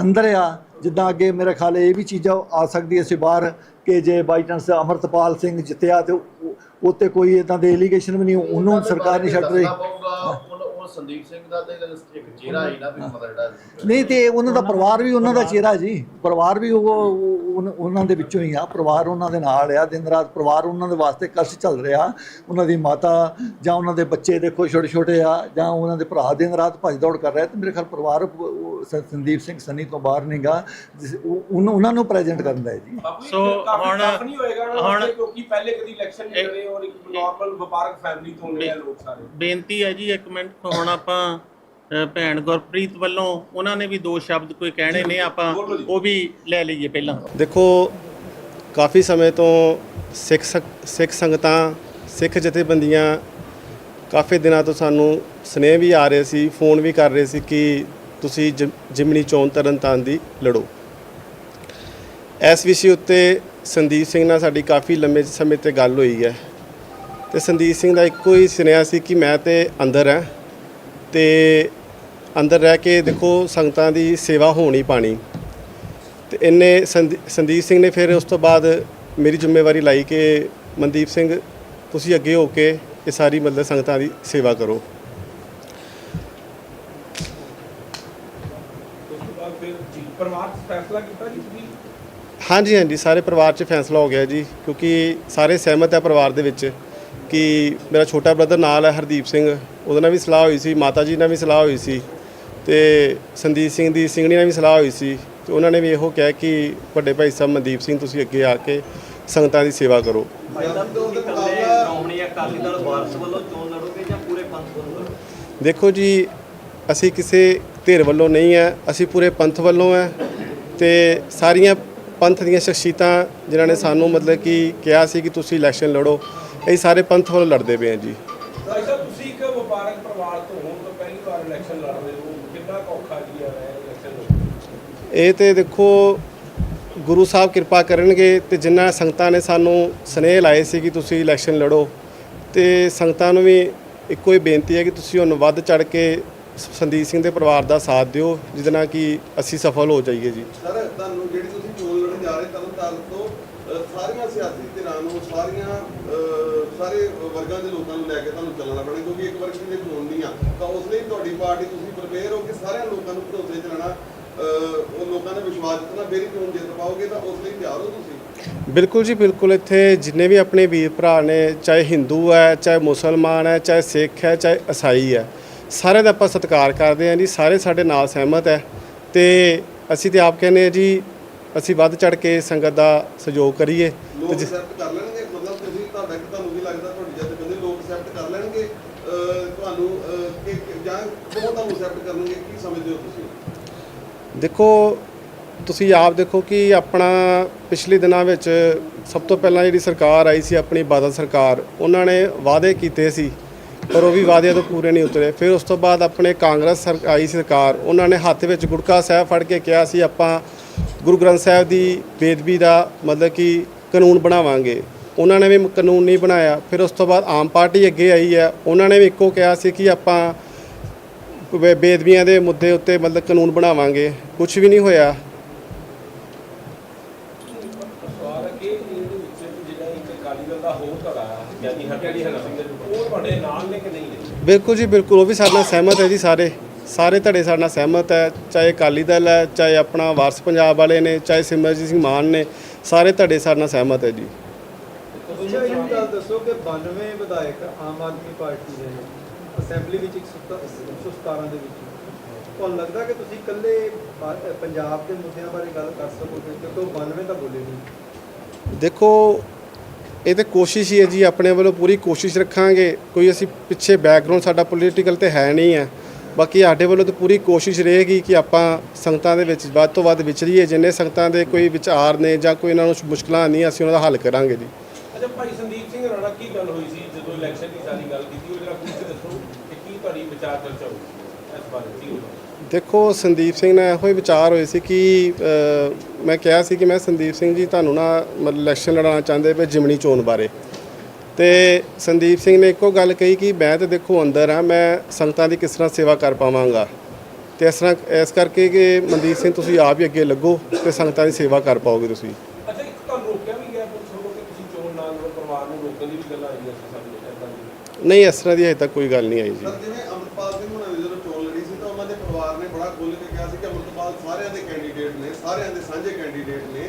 ਅੰਦਰ ਆ ਜਿੱਦਾਂ ਅੱਗੇ ਮੇਰਾ ਖਿਆਲ ਇਹ ਵੀ ਚੀਜ਼ਾਂ ਆ ਸਕਦੀ ਸੀ ਬਾਹਰ ਕਿ ਜੇ ਬਾਈ ਚਾਂਸ ਅਮਰਤਪਾਲ ਸਿੰਘ ਜਿੱਤਿਆ ਤੇ ਉਹ- ਉਹ ਤੇ ਕੋਈ ਇਦਾਂ ਦੇ ਐਲੀਗੇਸ਼ਨ ਵੀ ਨਹੀਂ ਉਹਨੂੰ ਸਰਕਾਰ ਨਹੀਂ ਛੱਡ ਰਹੀ। ਸੰਦੀਪ ਸਿੰਘ ਦਾ ਤੇ ਇੱਕ ਚਿਹਰਾ ਹੀ ਨਾ ਵੀ ਮਤਲਬ ਜਿਹੜਾ ਨਹੀਂ ਤੇ ਉਹਨਾਂ ਦਾ ਪਰਿਵਾਰ ਵੀ ਉਹਨਾਂ ਦਾ ਚਿਹਰਾ ਜੀ। ਪਰਿਵਾਰ ਵੀ ਉਹ ਉਹਨਾਂ ਦੇ ਵਿੱਚੋਂ ਹੀ ਆ। ਪਰਿਵਾਰ ਉਹਨਾਂ ਦੇ ਨਾਲ ਆ। ਦਿਨ ਰਾਤ ਪਰਿਵਾਰ ਉਹਨਾਂ ਦੇ ਵਾਸਤੇ ਕਸ਼ਟ ਚੱਲ ਰਿਹਾ। ਉਹਨਾਂ ਦੀ ਮਾਤਾ ਜਾਂ ਉਹਨਾਂ ਦੇ ਬੱਚੇ ਦੇਖੋ ਛੋਟੇ ਛੋਟੇ ਆ ਜਾਂ ਉਹਨਾਂ ਦੇ ਭਰਾ ਦਿਨ ਰਾਤ ਭੱਜ ਦੌੜ ਕਰ ਰਿਹਾ। ਤੇ ਮੇਰੇ ਖਿਆਲ ਪਰਿਵਾਰ ਸੰਦੀਪ ਸਿੰਘ ਸੰਨੀ ਤੋਂ ਬਾਹਰ ਨਹੀਂਗਾ ਉਹਨਾਂ ਨੂੰ ਪ੍ਰੈਜ਼ੈਂਟ ਕਰਦਾ ਹੈ ਜੀ। ਸੋ ਹੁਣ- ਨਹੀਂ ਹੋਏਗਾ ਹੁਣ- ਕਿਉਂਕਿ ਪਹਿਲੇ ਕਦੀ ਇਲੈਕਸ਼ਨ ਨਹੀਂ ਲੜੇ ਔਰ ਇੱਕ ਨਾਰਮਲ ਵਪਾਰਕ ਫੈਮਿਲੀ ਤੋਂ ਨੇ ਲੋਕ ਸਾਰੇ। ਬੇਨਤੀ ਹੈ ਜੀ ਇੱਕ ਮਿੰਟ ਹੁਣ ਹੁਣ ਆਪਾਂ ਅ, ਭੈਣ ਗੁਰਪ੍ਰੀਤ ਵੱਲੋਂ ਉਹਨਾਂ ਨੇ ਵੀ ਦੋ ਸ਼ਬਦ ਕੋਈ ਕਹਿਣੇ ਨੇ ਆਪਾਂ ਉਹ ਵੀ ਲੈ ਲਈਏ ਪਹਿਲਾਂ। ਦੇਖੋ ਕਾਫੀ ਸਮੇਂ ਤੋਂ ਸਿੱਖ ਸੰ- ਸਿੱਖ ਸੰਗਤਾਂ ਸਿੱਖ ਜਥੇਬੰਦੀਆਂ ਕਾਫੀ ਦਿਨਾਂ ਤੋਂ ਸਾਨੂੰ ਸਨੇਹ ਵੀ ਆ ਰਹੇ ਸੀ ਫੋਨ ਵੀ ਕਰ ਰਹੇ ਸੀ ਕਿ ਤੁਸੀਂ ਜਿ- ਜਿਮਨੀ ਚੋਣ ਤਰਨਤਾਰਨ ਦੀ ਲੜੋ। ਇਸ ਵਿਸ਼ੇ ਉੱਤੇ ਸੰਦੀਪ ਸਿੰਘ ਨਾਲ ਸਾਡੀ ਕਾਫੀ ਲੰਮੇ ਸਮੇਂ ਤੇ ਗੱਲ ਹੋਈ ਹੈ। ਤੇ ਸੰਦੀਪ ਸਿੰਘ ਦਾ ਇੱਕੋ ਹੀ ਸੁਨੇਹਾ ਸੀ ਕਿ ਮੈਂ ਤੇ ਅੰਦਰ ਹਾਂ। ਤੇ ਅੰਦਰ ਰਹਿ ਕੇ ਦੇਖੋ ਸੰਗਤਾਂ ਦੀ ਸੇਵਾ ਹੋਣੀ ਪਾਣੀ। ਤੇ ਇਹਨੇ ਸੰਦੀ- ਸੰਦੀਪ ਸਿੰਘ ਨੇ ਫਿਰ ਉਸ ਤੋਂ ਬਾਅਦ ਮੇਰੀ ਜ਼ਿੰਮੇਵਾਰੀ ਲਾਈ ਕਿ ਮਨਦੀਪ ਸਿੰਘ ਤੁਸੀਂ ਅੱਗੇ ਹੋ ਕੇ ਇਹ ਸਾਰੀ ਮਤਲਬ ਸੰਗਤਾਂ ਦੀ ਸੇਵਾ ਕਰੋ। ਉਸ ਤੋਂ ਬਾਅਦ ਫਿਰ ਜੀ ਪਰਿਵਾਰ 'ਚ ਫੈਸਲਾ ਕੀਤਾ ਜੀ ਤੁਸੀਂ? ਹਾਂਜੀ ਹਾਂਜੀ ਸਾਰੇ ਪਰਿਵਾਰ 'ਚ ਫੈਸਲਾ ਹੋ ਗਿਆ ਜੀ ਕਿਉਂਕਿ ਸਾਰੇ ਸਹਿਮਤ ਹੈ ਪਰਿਵਾਰ ਦੇ ਵਿੱਚ। ਕਿ ਮੇਰਾ ਛੋਟਾ ਬ੍ਰਦਰ ਨਾਲ ਹੈ ਹਰਦੀਪ ਸਿੰਘ ਉਹਦੇ ਨਾਲ ਵੀ ਸਲਾਹ ਹੋਈ ਸੀ ਮਾਤਾ ਜੀ ਨਾਲ ਵੀ ਸਲਾਹ ਹੋਈ ਸੀ ਤੇ ਸੰਦੀਪ ਸਿੰਘ ਦੀ ਸਿੰਘਣੀ ਨਾਲ ਵੀ ਸਲਾਹ ਹੋਈ ਸੀ ਤੇ ਉਹਨਾਂ ਨੇ ਵੀ ਇਹੋ ਕਿਹਾ ਕਿ ਵੱਡੇ ਭਾਈ ਸਾਹਿਬ ਮਨਦੀਪ ਸਿੰਘ ਤੁਸੀਂ ਅੱਗੇ ਆ ਕੇ ਸੰਗਤਾਂ ਦੀ ਸੇਵਾ ਕਰੋ? ਦੇਖੋ ਜੀ ਅਸੀਂ ਕਿਸੇ ਧਿਰ ਵੱਲੋਂ ਨਹੀਂ ਹੈ ਅਸੀਂ ਪੂਰੇ ਪੰਥ ਵੱਲੋਂ ਹੈ ਤੇ ਸਾਰੀਆਂ ਪੰਥ ਦੀਆਂ ਸ਼ਖਸੀਅਤਾਂ ਜਿਨ੍ਹਾਂ ਨੇ ਸਾਨੂੰ ਮਤਲਬ ਕਿ ਕਿਹਾ ਸੀ ਕਿ ਤੁਸੀਂ ਇਲੈਕਸ਼ਨ ਲੜੋ ਅਸੀਂ ਸਾਰੇ ਪੰਥ ਵੱਲੋਂ ਲੜਦੇ ਪਏ ਹਾਂ ਜੀ। ਭਾਈ ਸਾਹਿਬ ਤੁਸੀਂ ਇੱਕ ਵਪਾਰਕ ਪਰਿਵਾਰ ਤੋਂ ਹੋਣ ਤੋਂ ਪਹਿਲੀ ਵਾਰ ਇਲੈਕਸ਼ਨ ਲੜ ਰਹੇ ਹੋ। ਕਿੰਨਾ ਕੁ ਔਖਾ ਜੀ ਹੈ ਇਲੈਕਸ਼ਨ ਇਹ ਤੇ ਦੇਖੋ ਗੁਰੂ ਸਾਹਿਬ ਕਿਰਪਾ ਕਰਨਗੇ ਤੇ ਜਿਨ੍ਹਾਂ ਸੰਗਤਾਂ ਨੇ ਸਾਨੂੰ ਸਨੇਹ ਲਾਏ ਸੀ ਕਿ ਤੁਸੀਂ ਇਲੈਕਸ਼ਨ ਲੜੋ ਤੇ ਸੰਗਤਾਂ ਨੂੰ ਵੀ ਇੱਕੋ ਹੀ ਬੇਨਤੀ ਹੈ ਕਿ ਤੁਸੀਂ ਹੁਣ ਵੱਧ ਚੜ ਕੇ ਸੰਦੀਪ ਸਿੰਘ ਦੇ ਪਰਿਵਾਰ ਦਾ ਸਾਥ ਦਿਓ ਜਿਹਦੇ ਨਾਲ ਕਿ ਅਸੀਂ ਸਫਲ ਹੋ ਜਾਈਏ ਜੀ। ਸਰ ਤੁਹਾਨੂੰ ਜਿਹੜੀ ਤੁਸੀਂ ਚੋਣ ਲੜਨ ਜਾ ਰਹੇ ਤਰਨਤਾਰਨ ਤੋਂ ਅ, ਸਾਰੀਆਂ ਸਿਆਸੀ ਧਿਰਾਂ ਨੂੰ, ਸਾਰੀਆਂ ਸਾਰੇ ਵਰਗਾਂ ਦੇ ਲੋਕਾਂ ਨੂੰ ਲੈ ਕੇ ਤੁਹਾਨੂੰ ਚੱਲਣਾ ਪੈਣਾ, ਕਿਉਂਕਿ ਇੱਕ ਵਰਗ ਦੀ ਚੋਣ ਨਹੀਂ ਆ, ਤਾਂ ਉਸ ਲਈ ਤੁਹਾਡੀ ਪਾਰਟੀ ਤੁਸੀਂ ਪ੍ਰਪੇਅਰ ਹੋ ਕਿ ਸਾਰਿਆਂ ਲੋਕਾਂ ਨੂੰ ਭਰੋਸੇ ਚ ਉਹ ਲੋਕਾਂ ਨੇ ਵਿਸ਼ਵਾਸ ਜਿੱਤਣਾ ਮੇਰੀ ਚੋਣ ਜਿੱਤ ਪਾਓਗੇ ਤਾਂ ਉਸ ਲਈ ਤਿਆਰ ਹੋ ਤੁਸੀਂ। ਬਿਲਕੁਲ ਜੀ, ਬਿਲਕੁਲ ਇੱਥੇ ਜਿੰਨੇ ਵੀ ਆਪਣੇ ਵੀਰ ਭਰਾ ਨੇ, ਚਾਹੇ ਹਿੰਦੂ ਹੈ, ਚਾਹੇ ਮੁਸਲਮਾਨ ਹੈ, ਚਾਹੇ ਸਿੱਖ ਹੈ, ਚਾਹੇ ਈਸਾਈ ਹੈ, ਸਾਰਿਆਂ ਦਾ ਆਪਾਂ ਸਤਿਕਾਰ ਕਰਦੇ ਹਾਂ ਜੀ, ਸਾਰੇ ਸਾਡੇ ਨਾਲ ਸਹਿਮਤ ਹੈ ਤੇ ਅਸੀਂ ਤੇ ਆਪ ਕਹਿੰਦੇ ਹਾਂ ਜੀ ਅਸੀਂ ਵੱਧ ਚੜ ਕੇ ਸੰਗਤ ਦਾ ਸਹਿਯੋਗ ਕਰੀਏ। ਤੇ ਲੋਕ ਐਕਸੈਪਟ ਕਰ ਲੈਣਗੇ? ਮਤਲਬ ਤੁਸੀਂ ਤੁਹਾਡਾ ਕਿ ਤੁਹਾਨੂੰ ਵੀ ਲੱਗਦਾ ਤੁਹਾਡੀ ਜਥੇਬੰਦੀ ਲੋਕ ਐਕਸੈਪਟ ਕਰ ਲੈਣਗੇ? ਤੁਹਾਨੂੰ ਕਿ ਜਾਂ ਬਹੁਤ ਤੁਹਾਨੂੰ ਐਕਸੈਪਟ ਕਰਨਗੇ? ਕੀ ਸਮਝਦੇ ਹੋ ਤੁਸੀਂ? ਦੇਖੋ ਤੁਸੀਂ ਆਪ ਦੇਖੋ ਕਿ ਆਪਣਾ ਪਿਛਲੇ ਦਿਨਾਂ ਵਿੱਚ ਸਭ ਤੋਂ ਪਹਿਲਾਂ ਜਿਹੜੀ ਸਰਕਾਰ ਆਈ ਸੀ ਆਪਣੀ ਬਾਦਲ ਸਰਕਾਰ ਉਹਨਾਂ ਨੇ ਵਾਅਦੇ ਕੀਤੇ ਸੀ ਪਰ ਉਹ ਵੀ ਵਾਅਦਿਆਂ ਤੋਂ ਪੂਰੇ ਨਹੀਂ ਉਤਰੇ। ਫਿਰ ਉਸ ਤੋਂ ਬਾਅਦ ਆਪਣੇ ਕਾਂਗਰਸ ਆਈ ਸਰਕਾਰ ਉਹਨਾਂ ਨੇ ਹੱਥ ਵਿੱਚ ਗੁਟਕਾ ਸਾਹਿਬ ਫੜ ਕੇ ਕਿਹਾ ਸੀ ਆਪਾਂ ਗੁਰੂ ਗ੍ਰੰਥ ਸਾਹਿਬ ਦੀ ਬੇਦਬੀ ਦਾ ਮਤਲਬ ਕਿ ਕਾਨੂੰਨ ਬਣਾਵਾਂਗੇ। ਉਹਨਾਂ ਨੇ ਵੀ ਕਾਨੂੰਨ ਨਹੀਂ ਬਣਾਇਆ। ਫਿਰ ਉਸ ਤੋਂ ਬਾਅਦ ਆਮ ਪਾਰਟੀ ਅੱਗੇ ਆਈ ਹੈ। ਉਹਨਾਂ ਨੇ ਵੀ ਇੱਕੋ ਕਿਹਾ ਸੀ ਕਿ ਆਪਾਂ ਬੇਦਬੀਆਂ ਦੇ ਮੁੱਦੇ ਉੱਤੇ ਮਤਲਬ ਕਾਨੂੰਨ ਬਣਾਵਾਂਗੇ। ਕੁਝ ਵੀ ਨਹੀਂ ਹੋਇਆ। ਬਿਲਕੁਲ ਜੀ ਬਿਲਕੁਲ ਉਹ ਵੀ ਸਾਡੇ ਨਾਲ ਸਹਿਮਤ ਹੈ ਜੀ ਸਾਰੇ। ਸਾਰੇ ਧੜੇ ਸਾਡੇ ਨਾਲ ਸਹਿਮਤ ਹੈ ਚਾਹੇ ਅਕਾਲੀ ਦਲ ਹੈ ਚਾਹੇ ਆਪਣਾ ਵਾਰਸ ਪੰਜਾਬ ਵਾਲੇ ਨੇ ਚਾਹੇ ਸਿਮਰਜੀਤ ਸਿੰਘ ਮਾਨ ਨੇ ਸਾਰੇ ਧੜੇ ਸਾਡੇ ਨਾਲ ਸਹਿਮਤ ਹੈ ਜੀ। ਤੁਸੀਂ ਇਹ ਵੀ ਗੱਲ ਦੱਸੋ ਕਿ 92 ਵਿਧਾਇਕ ਆਮ ਆਦਮੀ ਪਾਰਟੀ ਦੇ ਨੇ ਅਸੈਂਬਲੀ ਵਿੱਚ 117 ਦੇ ਵਿੱਚ। ਤੁਹਾਨੂੰ ਲੱਗਦਾ ਕਿ ਤੁਸੀਂ ਇਕੱਲੇ ਪਾ- ਅਹ ਪੰਜਾਬ ਦੇ ਮੁੱਦਿਆਂ ਬਾਰੇ ਗੱਲ ਕਰ ਸਕੋਗੇ ਕਿਉਂਕਿ ਉਹ 92 ਤਾਂ ਬੋਲੇ ਨਹੀਂ। ਦੇਖੋ ਇਹ ਤੇ ਕੋਸ਼ਿਸ਼ ਹੀ ਹੈ ਜੀ ਆਪਣੇ ਵੱਲੋਂ ਪੂਰੀ ਕੋਸ਼ਿਸ਼ ਰੱਖਾਂਗੇ ਕੋਈ ਅਸੀਂ ਪਿੱਛੇ ਬੈਕਗ੍ਰਾਉਂਡ ਸਾਡਾ ਪੋਲੀਟੀਕਲ ਤੇ ਹੈ ਨਹੀਂ ਹੈ। ਬਾਕੀ ਸਾਡੇ ਵੱਲੋਂ ਤਾਂ ਪੂਰੀ ਕੋਸ਼ਿਸ਼ ਰਹੇਗੀ ਕਿ ਆਪਾਂ ਸੰਗਤਾਂ ਦੇ ਵਿੱਚ ਵੱਧ ਤੋਂ ਵੱਧ ਵਿਚਰੀਏ। ਜਿੰਨੇ ਸੰਗਤਾਂ ਦੇ ਕੋਈ ਵਿਚਾਰ ਨੇ ਜਾਂ ਕੋਈ ਇਹਨਾਂ ਨੂੰ ਮੁਸ਼ਕਲਾਂ ਨਹੀਂ ਅਸੀਂ ਉਹਨਾਂ ਦਾ ਹੱਲ ਕਰਾਂਗੇ ਜੀ। ਅੱਛਾ ਭਾਈ ਸੰਦੀਪ ਸਿੰਘ ਰਾਣਾ ਕੀ ਗੱਲ ਹੋਈ ਸੀ ਜਦੋਂ ਇਲੈਕਸ਼ਨ ਦੀ ਸਾਰੀ ਗੱਲ ਕੀਤੀ? ਉਹ ਜਰਾ ਕੁਝ ਦੱਸੋ ਕਿ ਕੀ ਤੁਹਾਡੀ ਵਿਚਾਰ ਚਰਚਾ ਹੋਈ ਇਸ ਬਾਰੇ? ਕੀ ਦੇਖੋ ਸੰਦੀਪ ਸਿੰਘ ਨਾਲ ਇਹੋ ਹੀ ਵਿਚਾਰ ਹੋਏ ਸੀ ਕਿ ਮੈਂ ਕਿਹਾ ਸੀ ਕਿ ਮੈਂ ਸੰਦੀਪ ਸਿੰਘ ਜੀ ਤੁਹਾਨੂੰ ਨਾ ਮਤਲਬ ਇਲੈਕਸ਼ਨ ਲੜਾਉਣਾ ਚਾਹੁੰਦੇ ਪਏ ਜਿਮਣੀ ਚੋਣ ਬਾਰੇ। ਤੇ ਸੰਦੀਪ ਸਿੰਘ ਨੇ ਇੱਕੋ ਗੱਲ ਕਹੀ ਕਿ ਮੈਂ ਤੇ ਦੇਖੋ ਅੰਦਰ ਆ ਮੈਂ ਸੰਗਤਾਂ ਦੀ ਕਿਸ ਤਰ੍ਹਾਂ ਸੇਵਾ ਕਰ ਪਾਵਾਂਗਾ। ਤੇ ਇਸ ਤਰ੍ਹਾਂ ਇਸ ਕਰਕੇ ਕਿ ਮਨਦੀਪ ਸਿੰਘ ਤੁਸੀਂ ਆਪ ਹੀ ਅੱਗੇ ਲੱਗੋ ਤੇ ਸੰਗਤਾਂ ਦੀ ਸੇਵਾ ਕਰ ਪਾਓਗੇ ਤੁਸੀਂ। ਅੱਛਾ ਇੱਕ ਤੁਹਾਨੂੰ ਰੋਕਿਆ ਵੀ ਗਿਆ ਪੁਲਿਸ ਵੱਲੋਂ ਕਿ ਤੁਸੀਂ ਚੋਣ ਨਾ ਲੜੋ ਪਰਿਵਾਰ ਨੂੰ ਰੋਕਣ ਦੀ ਵੀ ਗੱਲਾਂ ਆਈਆਂ ਸੀ ਸਾਡੇ ਏਦਾਂ ਦੀ? ਨਹੀਂ ਇਸ ਤਰ੍ਹਾਂ ਦੀ ਹਜੇ ਤੱਕ ਕੋਈ ਗੱਲ ਨਹੀਂ ਆਈ ਜੀ। ਸਰ ਜਿਵੇਂ ਅਮਰਪਾਲ ਸਿੰਘ ਹੁਣਾਂ ਨੇ ਜਦੋਂ ਚੋਣ ਲੜੀ ਸੀ ਤਾਂ ਉਹਨਾਂ ਦੇ ਪਰਿਵਾਰ ਨੇ ਬੜਾ ਖੁੱਲ੍ਹ ਕੇ ਕਿਹਾ ਸੀ ਕਿ ਅਮਰਪਾਲ ਸਾਰਿਆਂ ਦੇ ਕੈਂਡੀਡੇਟ ਨੇ ਸਾਰਿਆਂ ਦੇ ਸਾਂਝੇ ਕੈਂਡੀਡੇਟ ਨੇ।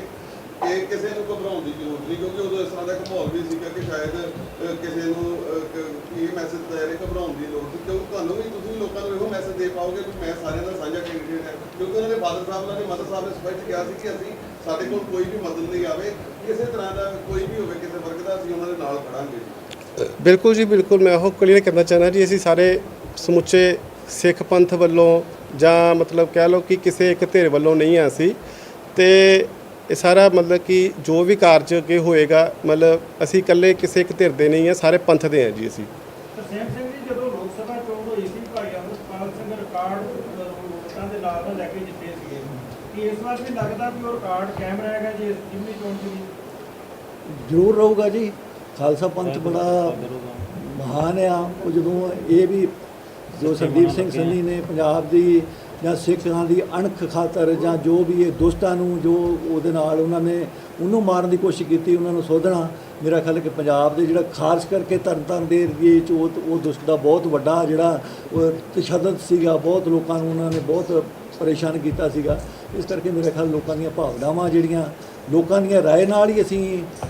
ਕਿ ਕਿਸੇ ਨੂੰ ਘਬਰਾਉਣ ਦੀ ਜ਼ਰੂਰਤ ਨਹੀਂ ਕਿਉਂਕਿ ਉਦੋਂ ਇਸ ਤਰ੍ਹਾਂ ਦਾ ਇੱਕ ਮਾਹੌਲ ਵੀ ਸੀਗਾ ਕਿ ਸ਼ਾਇਦ ਅਹ, ਕਿਸੇ ਨੂੰ ਅਹ, ਕ- ਇਹ ਮੈਸੇਜ ਦੇ ਰਹੇ ਘਬਰਾਉਣ ਦੀ ਲੋੜ ਸੀ ਕਿਉਂਕਿ ਤੁਹਾਨੂੰ ਵੀ ਤੁਸੀਂ ਲੋਕਾਂ ਨੂੰ ਇਹੋ ਮੈਸੇਜ ਦੇ ਪਾਓਗੇ ਕਿ ਮੈਂ ਸਾਰਿਆਂ ਦਾ ਸਾਂਝਾ ਕੈਂਡੀਡੇਟ ਹਾਂ ਕਿਉਂਕਿ ਉਹਨਾਂ ਦੇ ਫਾਦਰ ਸਾਹਿਬ ਉਹਨਾਂ ਮਦਰ ਸਾਹਿਬ ਨੇ ਸਪਸ਼ਟ ਕਿਹਾ ਸੀ ਕਿ ਅਸੀਂ ਸਾਡੇ ਕੋਲ ਕੋਈ ਵੀ ਮਦਦ ਨਹੀਂ ਆਵੇ ਕਿਸੇ ਤਰ੍ਹਾਂ ਦਾ ਕੋਈ ਵੀ ਹੋਵੇ ਕਿਸੇ ਵਰਗ ਦਾ ਅਸੀਂ ਉਹਨਾਂ ਦੇ ਨਾਲ ਖੜਾਂਗੇ। ਬਿਲਕੁਲ ਜੀ ਬਿਲਕੁਲ ਮੈਂ ਉਹ ਕਲੀਅਰ ਕਰਨਾ ਚਾਹੁੰਦਾ ਜੀ ਅਸੀਂ ਸਾਰੇ ਸਮੁੱਚੇ ਸਿੱਖ ਪੰਥ ਵੱਲੋਂ ਜਾਂ ਮਤਲਬ ਕਹਿ ਲਓ ਕਿ ਕਿਸੇ ਇੱਕ ਧਿਰ ਵੱਲੋਂ ਨਹੀਂ ਆ ਅਸੀਂ। ਤੇ ਇਹ ਸਾਰਾ ਮਤਲਬ ਕਿ ਜੋ ਵੀ ਕਾਰਜ ਅੱਗੇ ਹੋਏਗਾ ਮਤਲਬ ਅਸੀਂ ਇਕੱਲੇ ਕਿਸੇ ਇੱਕ ਧਿਰ ਦੇ ਨਹੀਂ ਆ ਸਾਰੇ ਪੰਥ ਦੇ ਆ ਜੀ ਅਸੀਂ। ਤਰਸੇਮ ਸਿੰਘ ਜੀ ਜਦੋਂ ਲੋਕ ਸਭਾ ਚੋਣ ਹੋਈ ਸੀ ਭਾਈ ਅਮਰਪਾਲ ਸਿੰਘ ਰਿਕਾਰਡ ਵੋਟਾਂ ਦੇ ਨਾਲ ਨਾਲ ਲੈ ਕੇ ਜਿੱਤੇ ਸੀਗੇ। ਕੀ ਇਸ ਵਾਰ ਵੀ ਲੱਗਦਾ ਵੀ ਉਹ ਰਿਕਾਰਡ ਕਾਇਮ ਰਹੇਗਾ ਜੀ ਇਸ ਜਿਮਨੀ ਚੋਣ ਦੇ? ਵਿੱਚ ਜ਼ਰੂਰ ਰਹੂਗਾ ਜੀ। ਖਾਲਸਾ ਪੰਥ ਬੜਾ ਮਹਾਨ ਆ। ਉਹ ਜਦੋਂ ਇਹ ਵੀ ਜੋ ਸੰਦੀਪ ਸਿੰਘ ਸੰਨੀ ਨੇ ਪੰਜਾਬ ਦੀ ਜਾਂ ਸਿੱਖਾਂ ਦੀ ਅਣਖ ਖਾਤਰ ਜਾਂ ਜੋ ਵੀ ਇਹ ਦੁਸ਼ਟਾਂ ਨੂੰ ਜੋ ਉਹਦੇ ਨਾਲ ਉਹਨਾਂ ਨੇ ਉਹਨੂੰ ਮਾਰਨ ਦੀ ਕੋਸ਼ਿਸ਼ ਕੀਤੀ ਉਹਨਾਂ ਨੂੰ ਸੋਧਣਾ ਮੇਰਾ ਖਿਆਲ ਹੈ ਕਿ ਪੰਜਾਬ ਦੇ ਜਿਹੜਾ ਖਾਸ ਕਰਕੇ ਤਰਨਤਾਰਨ ਦੇ ਏਰੀਏ 'ਚ ਉਹ ਉਹ ਦੁਸ਼ਟ ਦਾ ਬਹੁਤ ਵੱਡਾ ਜਿਹੜਾ ਉਹ ਤਸ਼ੱਦਦ ਸੀਗਾ ਬਹੁਤ ਲੋਕਾਂ ਨੂੰ ਉਹਨਾਂ ਨੇ ਬਹੁਤ ਪਰੇਸ਼ਾਨ ਕੀਤਾ ਸੀਗਾ। ਇਸ ਕਰਕੇ ਮੇਰੇ ਖਿਆਲ ਲੋਕਾਂ ਦੀਆਂ ਭਾਵਨਾਵਾਂ ਜਿਹੜੀਆਂ ਲੋਕਾਂ ਦੀਆਂ ਰਾਏ ਨਾਲ ਹੀ ਅਸੀਂ